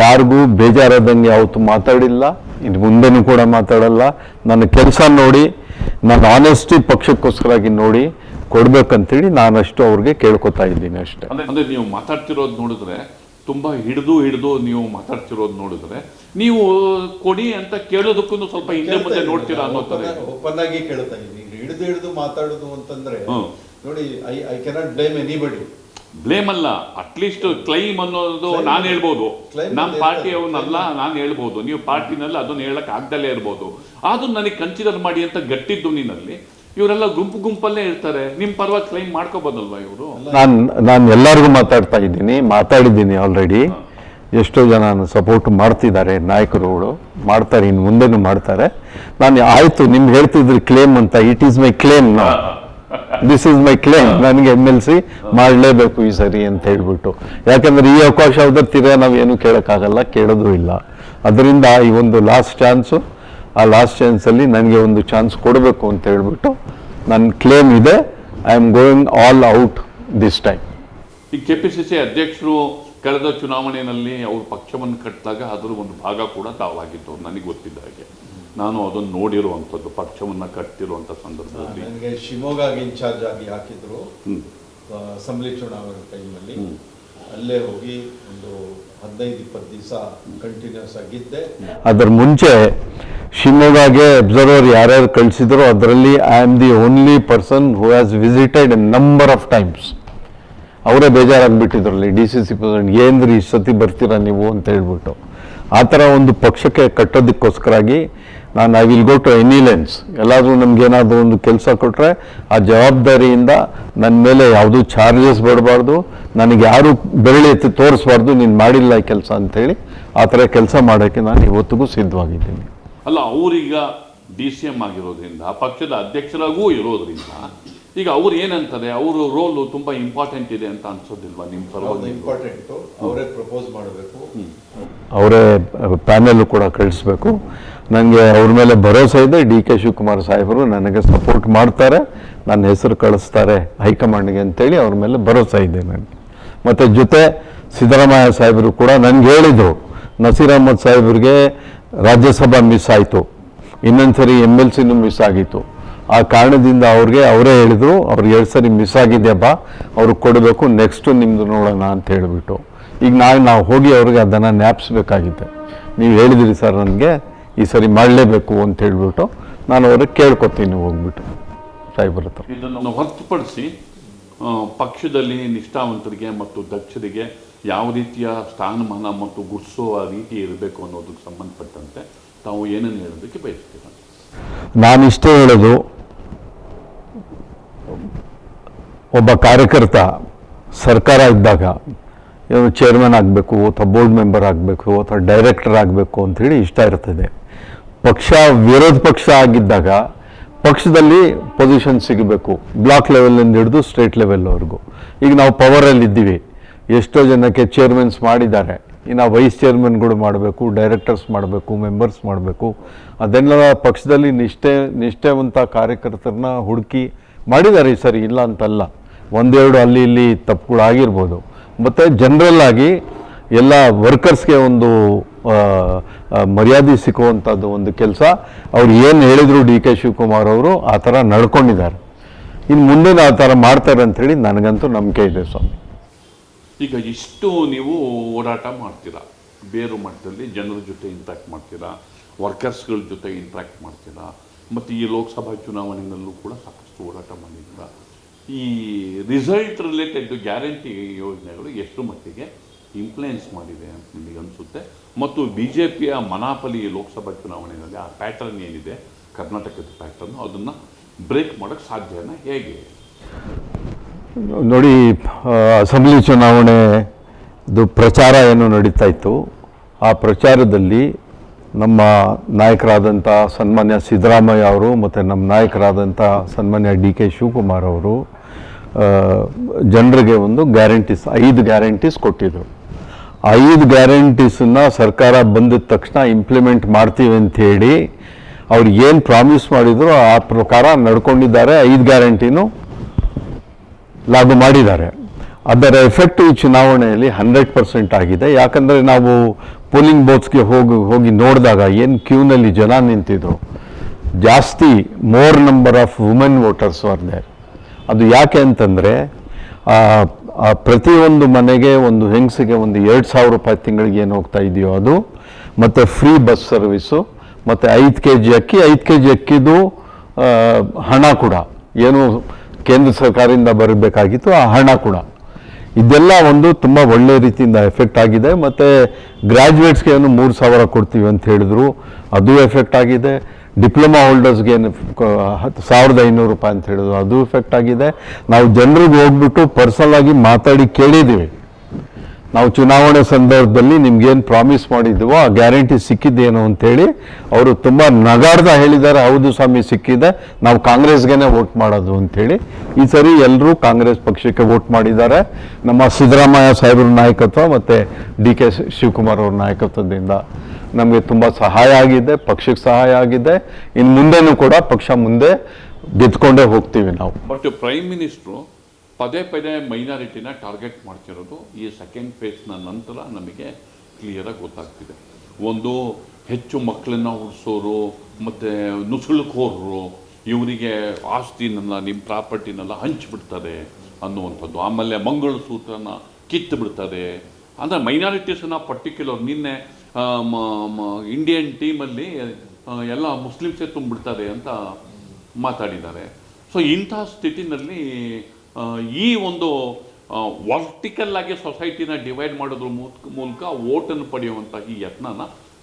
ಯಾರಿಗೂ ಬೇಜಾರಾದಂಗೆ ಯಾವತ್ತೂ ಮಾತಾಡಿಲ್ಲ. ಇನ್ನು ಮುಂದೆನೂ ಕೂಡ ಮಾತಾಡಲ್ಲ. ನನ್ನ ಕೆಲಸ ನೋಡಿ ನನ್ನ ಆನೆಸ್ಟಿ ಪಕ್ಷಕ್ಕೋಸ್ಕರಾಗಿ ನೋಡಿ ಕೊಡ್ಬೇಕಂತೇಳಿ ನಾನಷ್ಟು ಅವ್ರಿಗೆ ಕೇಳ್ಕೊತಾ ಇದ್ದೀನಿ ಅಷ್ಟೇ. ಅಂದರೆ ನೀವು ಮಾತಾಡ್ತಿರೋದು ನೋಡಿದ್ರೆ ತುಂಬ ಹಿಡಿದು ಹಿಡಿದು ನೀವು ಮಾತಾಡ್ತಿರೋದು ನೋಡಿದ್ರೆ ನೀವು ಕೊಡಿ ಅಂತ ಕೇಳೋದಕ್ಕೂ ಸ್ವಲ್ಪ ಹಿಂದೆ ಮುಂದೆ ನೋಡ್ತೀರಾ ಅನ್ನೋ ಥರ. ಓಪನ್ ಆಗಿ ಕೇಳ್ತಾ ಇದ್ದೀನಿ. ಹಿಡಿದು ಹಿಡಿದು ಮಾತಾಡುದು ಅಂತಂದ್ರೆ ಹ್ಮ್. ನೋಡಿ I I cannot blame anybody blame ಅಲ್ಲ ಅಟ್ಲೀಸ್ಟ್ ಕ್ಲೈಮ್ ಅನ್ನೋದು Claim ನಾನು ಹೇಳ್ಬೋದು. ನಮ್ಮ ಪಾರ್ಟಿ ಪಾರ್ಟಿಯವನ್ನಲ್ಲ ನಾನು ಹೇಳ್ಬೋದು. ನೀವು ಪಾರ್ಟಿನಲ್ಲಿ ಅದನ್ನು ಹೇಳಕ್ ಆಗ್ದಲೇ ಇರ್ಬೋದು. ಅದು ನನಗೆ ಕನ್ಸಿಡರ್ ಮಾಡಿ ಅಂತ ಗಟ್ಟಿದ್ದು ನಿನ್ನಲ್ಲಿ ಇವರೆಲ್ಲ ಗುಂಪು ಗುಂಪಲ್ಲೇ ಇರ್ತಾರೆ. ನಿಮ್ಮ ಪರವಾಗಿ ಕ್ಲೈಮ್ ಮಾಡ್ಕೋಬೋದಲ್ವಾ ಇವರು? ನಾನು ನಾನು ಎಲ್ಲರಿಗೂ ಮಾತಾಡ್ತಾ ಇದ್ದೀನಿ ಮಾತಾಡಿದ್ದೀನಿ ಆಲ್ರೆಡಿ ಎಷ್ಟೋ ಜನ ಸಪೋರ್ಟ್ ಮಾಡ್ತಿದ್ದಾರೆ, ನಾಯಕರುಗಳು ಮಾಡ್ತಾರೆ, ಇನ್ನು ಮುಂದೆನೂ ಮಾಡ್ತಾರೆ. ನಾನು ಆಯಿತು ನಿಮ್ಗೆ ಹೇಳ್ತಿದ್ರು ಕ್ಲೇಮ್ ಅಂತ it is my claim this is my claim ನನಗೆ ಎಂ ಎಲ್ ಸಿ ಮಾಡಲೇಬೇಕು ಈ ಸರಿ ಅಂತ ಹೇಳ್ಬಿಟ್ಟು. ಯಾಕಂದ್ರೆ ಈ ಅವಕಾಶ ಹೋದ್ರೆ ನಾವು ನಾವೇನು ಕೇಳೋಕ್ಕಾಗಲ್ಲ, ಕೇಳೋದು ಇಲ್ಲ. ಅದರಿಂದ ಈ ಒಂದು ಲಾಸ್ಟ್ ಚಾನ್ಸು ಆ ಲಾಸ್ಟ್ ಚಾನ್ಸಲ್ಲಿ ನನಗೆ ಒಂದು ಚಾನ್ಸ್ ಕೊಡಬೇಕು ಅಂತ ಹೇಳ್ಬಿಟ್ಟು ನನ್ನ ಕ್ಲೇಮ್ ಇದೆ. I am going all out this time ಈ ಕೆ ಪಿ ಸಿ ಸಿ ಅಧ್ಯಕ್ಷರು ಕಳೆದ ಚುನಾವಣೆಯಲ್ಲಿ ಅವರು ಪಕ್ಷವನ್ನು ಕಟ್ಟಿದಾಗ ಅದರ ಒಂದು ಭಾಗ ಕೂಡ ತಾವಾಗಿದ್ದು ನನಗೆ ಗೊತ್ತಿದ್ದ ಹಾಗೆ. ನಾನು ಅದನ್ನು ನೋಡಿರುವಂಥದ್ದು ಪಕ್ಷವನ್ನು ಕಟ್ಟಿರುವಂಥ ಸಂದರ್ಭದಲ್ಲಿ. ನನಗೆ ಶಿವಮೊಗ್ಗ ಇನ್ಚಾರ್ಜ್ ಆಗಿ ಹಾಕಿದ್ರು. ಅಸೆಂಬ್ಲಿ ಚುನಾವಣೆ ಟೈಮಲ್ಲಿ. ಅಲ್ಲೇ ಹೋಗಿ ಒಂದು ಹದಿನೈದು ಇಪ್ಪತ್ತು ದಿವಸ ಕಂಟಿನ್ಯೂಸ್ ಆಗಿದ್ದೆ. ಅದರ ಮುಂಚೆ ಶಿವಮೊಗ್ಗಗೆ ಅಬ್ಸರ್ವರ್ ಯಾರ್ಯಾರು ಕಳಿಸಿದ್ರು ಅದರಲ್ಲಿ I am the only person who has visited number of times ಅವರೇ ಬೇಜಾರಾಗ್ಬಿಟ್ಟಿದ್ರಲ್ಲಿ. ಡಿ ಸಿ ಸಿ ಪ್ರೆಸಿಡೆಂಟ್ ಏನ್ರಿ ಈ ಸತಿ ಬರ್ತೀರಾ ನೀವು? ಅಂತ ಹೇಳ್ಬಿಟ್ಟು. ಆ ಥರ ಒಂದು ಪಕ್ಷಕ್ಕೆ ಕಟ್ಟೋದಕ್ಕೋಸ್ಕರಾಗಿ ನಾನು I will go to any lengths ಎಲ್ಲಾದರೂ ನಮ್ಗೇನಾದರೂ ಒಂದು ಕೆಲಸ ಕೊಟ್ಟರೆ ಆ ಜವಾಬ್ದಾರಿಯಿಂದ ನನ್ನ ಮೇಲೆ ಯಾವುದೂ ಚಾರ್ಜಸ್ ಬರಬಾರ್ದು. ನನಗೆ ಯಾರು ಬೆರಳು ಎತ್ತಿ ತೋರಿಸ್ಬಾರ್ದು. ನೀನು ಮಾಡಿಲ್ಲ ಈ ಕೆಲಸ ಅಂಥೇಳಿ ಆ ಥರ ಕೆಲಸ ಮಾಡೋಕ್ಕೆ ನಾನು ಇವತ್ತಿಗೂ ಸಿದ್ಧವಾಗಿದ್ದೀನಿ. ಅಲ್ಲ, ಅವರೀಗ ಡಿ ಸಿ ಎಂ ಆಗಿರೋದ್ರಿಂದ ಪಕ್ಷದ ಅಧ್ಯಕ್ಷರಾಗೂ ಇರೋದ್ರಿಂದ ಈಗ ಅವ್ರು ಏನಂತಾರೆ ಅವ್ರ ರೋಲು ತುಂಬಾ ಇಂಪಾರ್ಟೆಂಟ್ ಇದೆ ಅಂತ ಅನ್ಸೋದಿಲ್ವಾ ನಿಮ್ಮ ಪರವಾಗಿ ಇಂಪಾರ್ಟೆಂಟು ಅವರೇ ಪ್ರಪೋಸ್ ಮಾಡಬೇಕು. ಅವರೇ ಪ್ಯಾನೆಲ್ ಕೂಡ ಕಳಿಸ್ಬೇಕು. ನನಗೆ ಅವ್ರ ಮೇಲೆ ಭರವಸೆ ಇದೆ. ಡಿ ಕೆ ಶಿವಕುಮಾರ್ ಸಾಹೇಬರು ನನಗೆ ಸಪೋರ್ಟ್ ಮಾಡ್ತಾರೆ. ನನ್ನ ಹೆಸರು ಕಳಿಸ್ತಾರೆ ಹೈಕಮಾಂಡ್ಗೆ ಅಂತೇಳಿ ಅವ್ರ ಮೇಲೆ ಭರವಸೆ ಇದೆ ನನಗೆ. ಮತ್ತು ಜೊತೆ ಸಿದ್ದರಾಮಯ್ಯ ಸಾಹೇಬರು ಕೂಡ ನನಗೆ ಹೇಳಿದರು. ನಸೀರ್ ಅಹಮದ್ ಸಾಹೇಬ್ರಿಗೆ ರಾಜ್ಯಸಭಾ ಮಿಸ್ ಆಯಿತು. ಇನ್ನೊಂದು ಸರಿ ಎಂ ಎಲ್ ಸಿನೂ ಮಿಸ್ ಆಗಿತ್ತು. ಆ ಕಾರಣದಿಂದ ಅವ್ರಿಗೆ ಅವರೇ ಹೇಳಿದರು ಅವ್ರಿಗೆ ಎರಡು ಸರಿ ಮಿಸ್ ಆಗಿದೆಯಪ್ಪ ಅವ್ರಿಗೆ ಕೊಡಬೇಕು ನೆಕ್ಸ್ಟು ನಿಮ್ಮದು ನೋಡೋಣ ಅಂತ ಹೇಳಿಬಿಟ್ಟು. ಈಗ ನಾಳೆ ನಾವು ಹೋಗಿ ಅವ್ರಿಗೆ ಅದನ್ನು ನ್ಯಾಪ್ಸ್ಬೇಕಾಗಿದೆ ನೀವು ಹೇಳಿದಿರಿ ಸರ್ ನನಗೆ ಈ ಸರಿ ಮಾಡಲೇಬೇಕು ಅಂತ ಹೇಳಿಬಿಟ್ಟು ನಾನು ಅವ್ರಿಗೆ ಕೇಳ್ಕೊತೀನಿ ಹೋಗ್ಬಿಟ್ಟು ಸಾಹೇಬ್ರ ಹತ್ರ. ಇದನ್ನು ಹೊರತುಪಡಿಸಿ ಪಕ್ಷದಲ್ಲಿ ನಿಷ್ಠಾವಂತರಿಗೆ ಮತ್ತು ದಕ್ಷರಿಗೆ ಯಾವ ರೀತಿಯ ಸ್ಥಾನಮಾನ ಮತ್ತು ಗುರ್ಸುವ ರೀತಿ ಇರಬೇಕು ಅನ್ನೋದಕ್ಕೆ ಸಂಬಂಧಪಟ್ಟಂತೆ ತಾವು ಏನನ್ನು ಹೇಳೋದಕ್ಕೆ ಬಯಸ್ತೀರ? ನಾನು ಇಷ್ಟೇ ಹೇಳೋದು ಒಬ್ಬ ಕಾರ್ಯಕರ್ತ ಸರ್ಕಾರ ಇದ್ದಾಗ ಏನು ಚೇರ್ಮನ್ ಆಗಬೇಕು, ಅಥವಾ ಬೋರ್ಡ್ ಮೆಂಬರ್ ಆಗಬೇಕು, ಅಥವಾ ಡೈರೆಕ್ಟರ್ ಆಗಬೇಕು ಅಂಥೇಳಿ ಇಷ್ಟ ಇರ್ತದೆ. ಪಕ್ಷ, ವಿರೋಧ ಪಕ್ಷ ಆಗಿದ್ದಾಗ ಪಕ್ಷದಲ್ಲಿ ಪೊಸಿಷನ್ ಸಿಗಬೇಕು. ಬ್ಲಾಕ್ ಲೆವೆಲಿಂದ ಹಿಡಿದು ಸ್ಟೇಟ್ ಲೆವೆಲ್ವರೆಗೂ ಈಗ ನಾವು ಪವರಲ್ಲಿ ಇದ್ದೀವಿ. ಎಷ್ಟೋ ಜನಕ್ಕೆ ಚೇರ್ಮನ್ಸ್ ಮಾಡಿದ್ದಾರೆ. ಇನ್ನು ವೈಸ್ ಚೇರ್ಮನ್ಗಳು ಮಾಡಬೇಕು ಡೈರೆಕ್ಟರ್ಸ್ ಮಾಡಬೇಕು ಮೆಂಬರ್ಸ್ ಮಾಡಬೇಕು. ಅದೆಲ್ಲ ಪಕ್ಷದಲ್ಲಿ ನಿಷ್ಠೆ, ನಿಷ್ಠೆವಂತ ಕಾರ್ಯಕರ್ತರನ್ನ ಹುಡುಕಿ ಮಾಡಿದ್ದಾರೆ ಸರಿ, ಇಲ್ಲ ಅಂತಲ್ಲ. ಒಂದೆರಡು ಅಲ್ಲಿ ಇಲ್ಲಿ ತಪ್ಪುಗಳು ಆಗಿರ್ಬೋದು. ಮತ್ತು ಜನರಲ್ ಆಗಿ ಎಲ್ಲ ವರ್ಕರ್ಸ್ಗೆ ಒಂದು ಮರ್ಯಾದೆ ಸಿಕ್ಕುವಂಥದ್ದು ಒಂದು ಕೆಲಸ. ಅವ್ರು ಏನು ಹೇಳಿದರು ಡಿ ಕೆ ಶಿವಕುಮಾರ್ ಅವರು, ಆ ಥರ ನಡ್ಕೊಂಡಿದ್ದಾರೆ. ಇನ್ನು ಮುಂದೆ ಆ ಥರ ಮಾಡ್ತಾರೆ ಅಂಥೇಳಿ ನನಗಂತೂ ನಂಬಿಕೆ ಇದೆ ಸ್ವಾಮಿ. ಈಗ ಇಷ್ಟು ನೀವು ಓಡಾಟ ಮಾಡ್ತೀರಾ? ಬೇರು ಮಟ್ಟದಲ್ಲಿ ಜನರ ಜೊತೆ ಇಂಟ್ರಾಕ್ಟ್ ಮಾಡ್ತೀರಾ? ವರ್ಕರ್ಸ್ಗಳ ಜೊತೆ ಇಂಟ್ರಾಕ್ಟ್ ಮಾಡ್ತೀರಾ? ಮತ್ತು ಈ ಲೋಕಸಭಾ ಚುನಾವಣೆಯಲ್ಲೂ ಕೂಡ ಸಾಕಷ್ಟು ಓಡಾಟ ಮಾಡಿದ್ದ. ಈ ರಿಸಲ್ಟ್ ರಿಲೇಟೆಡ್ ಗ್ಯಾರಂಟಿ ಯೋಜನೆಗಳು ಎಷ್ಟು ಮಟ್ಟಿಗೆ ಇನ್ಫ್ಲುಯೆನ್ಸ್ ಮಾಡಿದೆ ಅಂತ ನಿಮಗೆ ಅನಿಸುತ್ತೆ. ಮತ್ತು ಬಿ ಜೆ ಪಿಯ ಮನಾಪಲಿ ಲೋಕಸಭಾ ಚುನಾವಣೆಯಲ್ಲಿ ಆ ಪ್ಯಾಟರ್ನ್ ಏನಿದೆ, ಕರ್ನಾಟಕದ ಪ್ಯಾಟರ್ನ್ ಅದನ್ನು ಬ್ರೇಕ್ ಮಾಡೋಕ್ಕೆ ಸಾಧ್ಯನಾ ಹೇಗೆ? ನೋಡಿ ಅಸೆಂಬ್ಲಿ ಚುನಾವಣೆದು ಪ್ರಚಾರ ಏನು ನಡೀತಾ ಇತ್ತು, ಆ ಪ್ರಚಾರದಲ್ಲಿ ನಮ್ಮ ನಾಯಕರಾದಂಥ ಸನ್ಮಾನ್ಯ ಸಿದ್ದರಾಮಯ್ಯ ಅವರು ಮತ್ತು ನಮ್ಮ ನಾಯಕರಾದಂಥ ಸನ್ಮಾನ್ಯ ಡಿ ಕೆ ಶಿವಕುಮಾರ್ ಅವರು ಜನರಿಗೆ ಒಂದು ಗ್ಯಾರಂಟೀಸ್, ಐದು ಗ್ಯಾರಂಟೀಸ್ ಕೊಟ್ಟಿದ್ರು. ಐದು ಗ್ಯಾರಂಟೀಸನ್ನ ಸರ್ಕಾರ ಬಂದಿದ ತಕ್ಷಣ ಇಂಪ್ಲಿಮೆಂಟ್ ಮಾಡ್ತೀವಿ ಅಂತ ಹೇಳಿ ಅವ್ರು ಏನು ಪ್ರಾಮಿಸ್ ಮಾಡಿದ್ರು ಆ ಪ್ರಕಾರ ನಡ್ಕೊಂಡಿದ್ದಾರೆ, ಐದು ಗ್ಯಾರಂಟಿನೂ ಲಾಗು ಮಾಡಿದ್ದಾರೆ. ಅದರ ಎಫೆಕ್ಟ್ ಚುನಾವಣೆಯಲ್ಲಿ ಹಂಡ್ರೆಡ್ ಪರ್ಸೆಂಟ್ ಆಗಿದೆ. ಯಾಕಂದರೆ ನಾವು ಪೋಲಿಂಗ್ ಬೂತ್ಸ್ಗೆ ಹೋಗಿ ಹೋಗಿ ನೋಡಿದಾಗ ಏನು ಕ್ಯೂನಲ್ಲಿ ಜನ ನಿಂತಿದ್ರು. ಜಾಸ್ತಿ more number of women voters are there ಅದು ಯಾಕೆ ಅಂತಂದರೆ ಪ್ರತಿಯೊಂದು ಮನೆಗೆ ಒಂದು ಹೆಂಗಸಿಗೆ ಒಂದು ಎರಡು ಸಾವಿರ ರೂಪಾಯಿ ತಿಂಗಳಿಗೆ ಏನು ಹೋಗ್ತಾ ಇದೆಯೋ ಅದು, ಮತ್ತು ಫ್ರೀ ಬಸ್ ಸರ್ವಿಸು ಮತ್ತು ಐದು ಕೆ ಜಿ ಅಕ್ಕಿ, ಐದು ಕೆ ಜಿ ಅಕ್ಕಿದು ಹಣ ಕೂಡ. ಏನು ಕೇಂದ್ರ ಸರ್ಕಾರದಿಂದ ಬರಬೇಕಾಗಿತ್ತು, ಆ ಹಣ ಕೂಡ. ಇದೆಲ್ಲ ಒಂದು ತುಂಬ ಒಳ್ಳೆ ರೀತಿಯಿಂದ ಎಫೆಕ್ಟ್ ಆಗಿದೆ. ಮತ್ತು ಗ್ರ್ಯಾಜುಯೇಟ್ಸ್ಗೆ ಏನು ಮೂರು ಸಾವಿರ ಕೊಡ್ತೀವಿ ಅಂತ ಹೇಳಿದ್ರು, ಅದು ಎಫೆಕ್ಟ್ ಆಗಿದೆ. ಡಿಪ್ಲೊಮಾ ಹೋಲ್ಡರ್ಸ್ಗೆ ಏನು ಹತ್ತು ಸಾವಿರದ ಐನೂರು ರೂಪಾಯಿ ಅಂತ ಹೇಳಿದ್ರು, ಅದು ಎಫೆಕ್ಟ್ ಆಗಿದೆ. ನಾವು ಜನರಿಗೆ ಹೋಗ್ಬಿಟ್ಟು ಪರ್ಸನಲ್ ಆಗಿ ಮಾತಾಡಿ ಕೇಳಿದ್ದೀವಿ ನಾವು ಚುನಾವಣೆ ಸಂದರ್ಭದಲ್ಲಿ ನಿಮ್ಗೇನು ಪ್ರಾಮಿಸ್ ಮಾಡಿದ್ವೋ ಆ ಗ್ಯಾರಂಟಿ ಸಿಕ್ಕಿದ್ದೇನು ಅಂತೇಳಿ ಅವರು ತುಂಬ ನಗಾಡ್ದ ಹೇಳಿದ್ದಾರೆ, ಹೌದು ಸ್ವಾಮಿ ಸಿಕ್ಕಿದೆ, ನಾವು ಕಾಂಗ್ರೆಸ್ಗೆನೆ ವೋಟ್ ಮಾಡೋದು ಅಂತೇಳಿ. ಈ ಸರಿ ಎಲ್ಲರೂ ಕಾಂಗ್ರೆಸ್ ಪಕ್ಷಕ್ಕೆ ವೋಟ್ ಮಾಡಿದ್ದಾರೆ. ನಮ್ಮ ಸಿದ್ದರಾಮಯ್ಯ ಸಾಹೇಬ್ರ ನಾಯಕತ್ವ ಮತ್ತು ಡಿ ಕೆ ಶಿವಕುಮಾರ್ ಅವ್ರ ನಾಯಕತ್ವದಿಂದ ನಮಗೆ ತುಂಬ ಸಹಾಯ ಆಗಿದೆ, ಪಕ್ಷಕ್ಕೆ ಸಹಾಯ ಆಗಿದೆ. ಇನ್ನು ಮುಂದೆನೂ ಕೂಡ ಪಕ್ಷ ಮುಂದೆ ಗೆದ್ಕೊಂಡೇ ಹೋಗ್ತೀವಿ ನಾವು. ಬಟ್ ಪ್ರೈಮ್ ಮಿನಿಸ್ಟ್ರು ಪದೇ ಪದೇ ಮೈನಾರಿಟಿನ ಟಾರ್ಗೆಟ್ ಮಾಡ್ತಿರೋದು ಈ ಸೆಕೆಂಡ್ ಫೇಸ್ನ ನಂತರ ನಮಗೆ ಕ್ಲಿಯರಾಗಿ ಗೊತ್ತಾಗ್ತಿದೆ. ಒಂದು ಹೆಚ್ಚು ಮಕ್ಕಳನ್ನು ಹುಡ್ಸೋರು ಮತ್ತು ನುಸುಳುಕೋರರು, ಇವರಿಗೆ ಆಸ್ತಿನೆಲ್ಲ ನಿಮ್ಮ ಪ್ರಾಪರ್ಟಿನೆಲ್ಲ ಹಂಚಿಬಿಡ್ತಾರೆ ಅನ್ನುವಂಥದ್ದು. ಆಮೇಲೆ ಮಂಗಳಸೂತ್ರನ ಕಿತ್ತು ಬಿಡ್ತಾರೆ ಅಂದರೆ ಮೈನಾರಿಟೀಸನ್ನು ಪರ್ಟಿಕ್ಯುಲರ್ ನಿನ್ನೆ ಇಂಡಿಯನ್ ಟೀಮಲ್ಲಿ ಎಲ್ಲ ಮುಸ್ಲಿಮ್ಸೇ ತುಂಬಿಡ್ತಾರೆ ಅಂತ ಮಾತಾಡಿದ್ದಾರೆ. ಸೊ ಇಂಥ ಸ್ಥಿತಿನಲ್ಲಿ ಈ ಒಂದು ವರ್ಟಿಕಲ್ ಆಗಿ ಸೊಸೈಟಿನ ಡಿವೈಡ್ ಮಾಡೋದ್ರ ಮೂಲ- ಮೂಲಕ ಓಟನ್ನು ಪಡೆಯುವಂಥ ಈ ಯತ್ನನ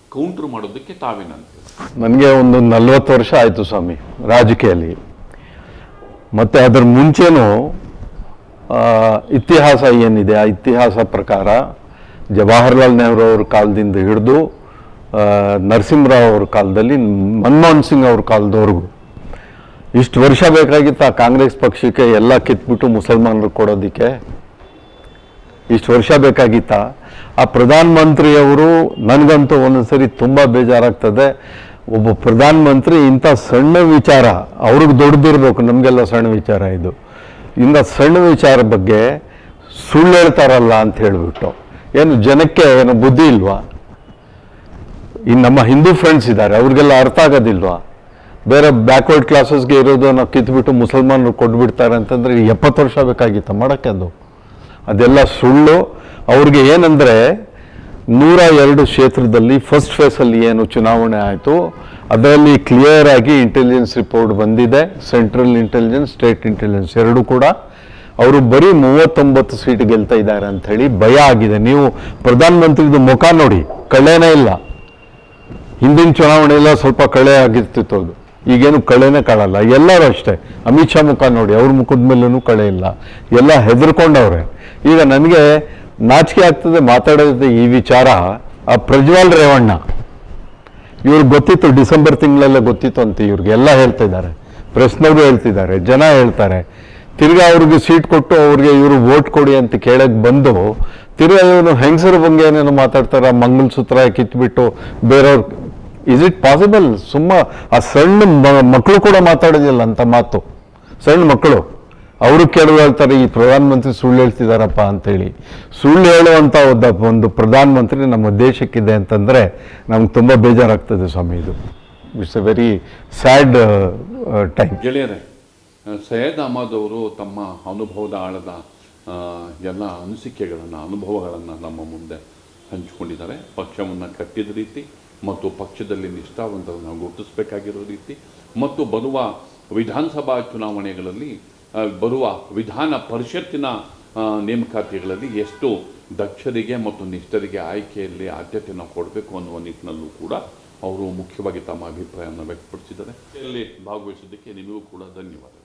ಕೌಂಟ್ರ್ ಮಾಡೋದಕ್ಕೆ ತಾವೇನಂತೆ ನನಗೆ ಒಂದು ನಲ್ವತ್ತು ವರ್ಷ ಆಯಿತು ಸ್ವಾಮಿ, ರಾಜಕೀಯಲ್ಲಿ. ಮತ್ತು ಅದರ ಮುಂಚೆನೂ ಇತಿಹಾಸ ಏನಿದೆ, ಆ ಇತಿಹಾಸ ಪ್ರಕಾರ ಜವಾಹರ್ಲಾಲ್ ನೆಹರು ಅವ್ರ ಕಾಲದಿಂದ ಹಿಡಿದು ನರಸಿಂಹರಾವ್ ಅವ್ರ ಕಾಲದಲ್ಲಿ, ಮನಮೋಹನ್ ಸಿಂಗ್ ಅವ್ರ ಕಾಲದವರೆಗೂ ಇಷ್ಟು ವರ್ಷ ಬೇಕಾಗಿತ್ತು ಆ ಕಾಂಗ್ರೆಸ್ ಪಕ್ಷಕ್ಕೆ ಎಲ್ಲ ಕಿತ್ಬಿಟ್ಟು ಮುಸಲ್ಮಾನರು ಕೊಡೋದಕ್ಕೆ? ಇಷ್ಟು ವರ್ಷ ಬೇಕಾಗಿತ್ತ? ಆ ಪ್ರಧಾನಮಂತ್ರಿಯವರು ನನಗಂತೂ ಒಂದೊಂದ್ಸರಿ ತುಂಬ ಬೇಜಾರಾಗ್ತದೆ. ಒಬ್ಬ ಪ್ರಧಾನಮಂತ್ರಿ ಇಂಥ ಸಣ್ಣ ವಿಚಾರ, ಅವ್ರಿಗೆ ದೊಡ್ಡದಿರ್ಬೇಕು ನಮಗೆಲ್ಲ ಸಣ್ಣ ವಿಚಾರ ಇದು. ಇಂಥ ಸಣ್ಣ ವಿಚಾರ ಬಗ್ಗೆ ಸುಳ್ಳು ಹೇಳ್ತಾರಲ್ಲ ಅಂತ ಹೇಳಿಬಿಟ್ಟು. ಏನು ಜನಕ್ಕೆ ಏನು ಬುದ್ಧಿ ಇಲ್ವಾ? ಈ ನಮ್ಮ ಹಿಂದೂ ಫ್ರೆಂಡ್ಸ್ ಇದ್ದಾರೆ, ಅವ್ರಿಗೆಲ್ಲ ಅರ್ಥ ಆಗೋದಿಲ್ವಾ? ಬೇರೆ ಬ್ಯಾಕ್ವರ್ಡ್ ಕ್ಲಾಸಸ್ಗೆ ಇರೋದು ನಾವು ಕಿತ್ಬಿಟ್ಟು ಮುಸಲ್ಮಾನರು ಕೊಟ್ಬಿಡ್ತಾರೆ ಅಂತಂದರೆ ಎಪ್ಪತ್ತು ವರ್ಷ ಬೇಕಾಗಿತ್ತು ಮಾಡೋಕ್ಕೆ ಅದು. ಅದೆಲ್ಲ ಸುಳ್ಳು. ಅವ್ರಿಗೆ ಏನಂದರೆ ನೂರ ಎರಡು ಕ್ಷೇತ್ರದಲ್ಲಿ ಫಸ್ಟ್ ಫೇಸಲ್ಲಿ ಏನು ಚುನಾವಣೆ ಆಯಿತು, ಅದರಲ್ಲಿ ಕ್ಲಿಯರ್ ಆಗಿ ಇಂಟೆಲಿಜೆನ್ಸ್ ರಿಪೋರ್ಟ್ ಬಂದಿದೆ ಸೆಂಟ್ರಲ್ ಇಂಟೆಲಿಜೆನ್ಸ್ ಸ್ಟೇಟ್ ಇಂಟೆಲಿಜೆನ್ಸ್ ಎರಡೂ ಕೂಡ. ಅವರು ಬರೀ ಮೂವತ್ತೊಂಬತ್ತು ಸೀಟ್ ಗೆಲ್ತಾ ಇದ್ದಾರೆ ಅಂತ ಹೇಳಿ ಭಯ ಆಗಿದೆ. ನೀವು ಪ್ರಧಾನಮಂತ್ರಿದು ಮುಖ ನೋಡಿ, ಕಳೆನೇ ಇಲ್ಲ. ಹಿಂದಿನ ಚುನಾವಣೆ ಎಲ್ಲ ಸ್ವಲ್ಪ ಕಳೆ ಆಗಿರ್ತಿತ್ತು ಅದು. ಈಗೇನು ಕಳೆನೇ ಕಾಣಲ್ಲ. ಎಲ್ಲರೂ ಅಷ್ಟೇ. ಅಮಿತ್ ಶಾ ಮುಖ ನೋಡಿ, ಅವ್ರ ಮುಖದ ಮೇಲೂ ಕಳೆ ಇಲ್ಲ. ಎಲ್ಲ ಹೆದರ್ಕೊಂಡವ್ರೆ. ಈಗ ನನಗೆ ನಾಚಿಕೆ ಆಗ್ತದೆ ಮಾತಾಡೋದು ಈ ವಿಚಾರ, ಆ ಪ್ರಜ್ವಲ್ ರೇವಣ್ಣ. ಇವ್ರಿಗೆ ಗೊತ್ತಿತ್ತು, ಡಿಸೆಂಬರ್ ತಿಂಗಳಲ್ಲೇ ಗೊತ್ತಿತ್ತು ಅಂತ ಇವ್ರಿಗೆ. ಎಲ್ಲ ಹೇಳ್ತಾ ಇದ್ದಾರೆ. ಪ್ರೆಸ್ನವರು ಹೇಳ್ತಿದ್ದಾರೆ. ಜನ ಹೇಳ್ತಾರೆ. ತಿರ್ಗಾ ಅವ್ರಿಗೆ ಸೀಟ್ ಕೊಟ್ಟು ಅವ್ರಿಗೆ ಇವರು ವೋಟ್ ಕೊಡಿ ಅಂತ ಕೇಳಕ್ ಬಂದು, ತಿರ್ಗಾ ಇವನು ಹೆಂಗಸರ ಬಗ್ಗೆ ಏನೇನೋ ಮಾತಾಡ್ತಾರ ಮಂಗಲಸೂತ್ರ ಕಿತ್ಬಿಟ್ಟು ಬೇರೆಯವ್ರ ಇಸ್ ಇಟ್ ಪಾಸಿಬಲ್ ಸುಮ್ಮ ಆ ಸಣ್ಣ ಮಕ್ಕಳು ಕೂಡ ಮಾತಾಡೋದಿಲ್ಲ ಅಂತ ಮಾತು. ಸಣ್ಣ ಮಕ್ಕಳು ಅವರು ಕೇಳುವ ಹೇಳ್ತಾರೆ, ಈ ಪ್ರಧಾನಮಂತ್ರಿ ಸುಳ್ಳು ಹೇಳ್ತಿದಾರಪ್ಪ ಅಂತೇಳಿ. ಸುಳ್ಳು ಹೇಳುವಂಥ ಒಂದು ಪ್ರಧಾನಮಂತ್ರಿ ನಮ್ಮ ದೇಶಕ್ಕಿದೆ ಅಂತಂದರೆ ನಮ್ಗೆ ತುಂಬ ಬೇಜಾರಾಗ್ತದೆ ಸ್ವಾಮಿ ಇದು. It's a very sad time ಗೆಳೆಯರೆ ಸೈಯದ್ ಅಹಮದ್ ಅವರು ತಮ್ಮ ಅನುಭವದ ಆಳದ ಎಲ್ಲ ಅನಿಸಿಕೆಗಳನ್ನು, ಅನುಭವಗಳನ್ನು ನಮ್ಮ ಮುಂದೆ ಹಂಚಿಕೊಂಡಿದ್ದಾರೆ. ಪಕ್ಷವನ್ನು ಕಟ್ಟಿದ ರೀತಿ ಮತ್ತು ಪಕ್ಷದಲ್ಲಿ ನಿಷ್ಠಾವಂತರನ್ನು ಗುರುತಿಸಬೇಕಾಗಿರೋ ರೀತಿ ಮತ್ತು ಬರುವ ವಿಧಾನಸಭಾ ಚುನಾವಣೆಗಳಲ್ಲಿ ಬರುವ ವಿಧಾನ ಪರಿಷತ್ತಿನ ನೇಮಕಾತಿಗಳಲ್ಲಿ ಎಷ್ಟು ದಕ್ಷರಿಗೆ ಮತ್ತು ನಿಷ್ಠರಿಗೆ ಆಯ್ಕೆಯಲ್ಲಿ ಆದ್ಯತೆಯನ್ನು ಕೊಡಬೇಕು ಅನ್ನುವ ನಿಟ್ಟಿನಲ್ಲೂ ಕೂಡ ಅವರು ಮುಖ್ಯವಾಗಿ ತಮ್ಮ ಅಭಿಪ್ರಾಯವನ್ನು ವ್ಯಕ್ತಪಡಿಸಿದ್ದಾರೆ. ಇಲ್ಲಿ ಭಾಗವಹಿಸಿದ್ದಕ್ಕೆ ನಿಮಗೂ ಕೂಡ ಧನ್ಯವಾದಗಳು.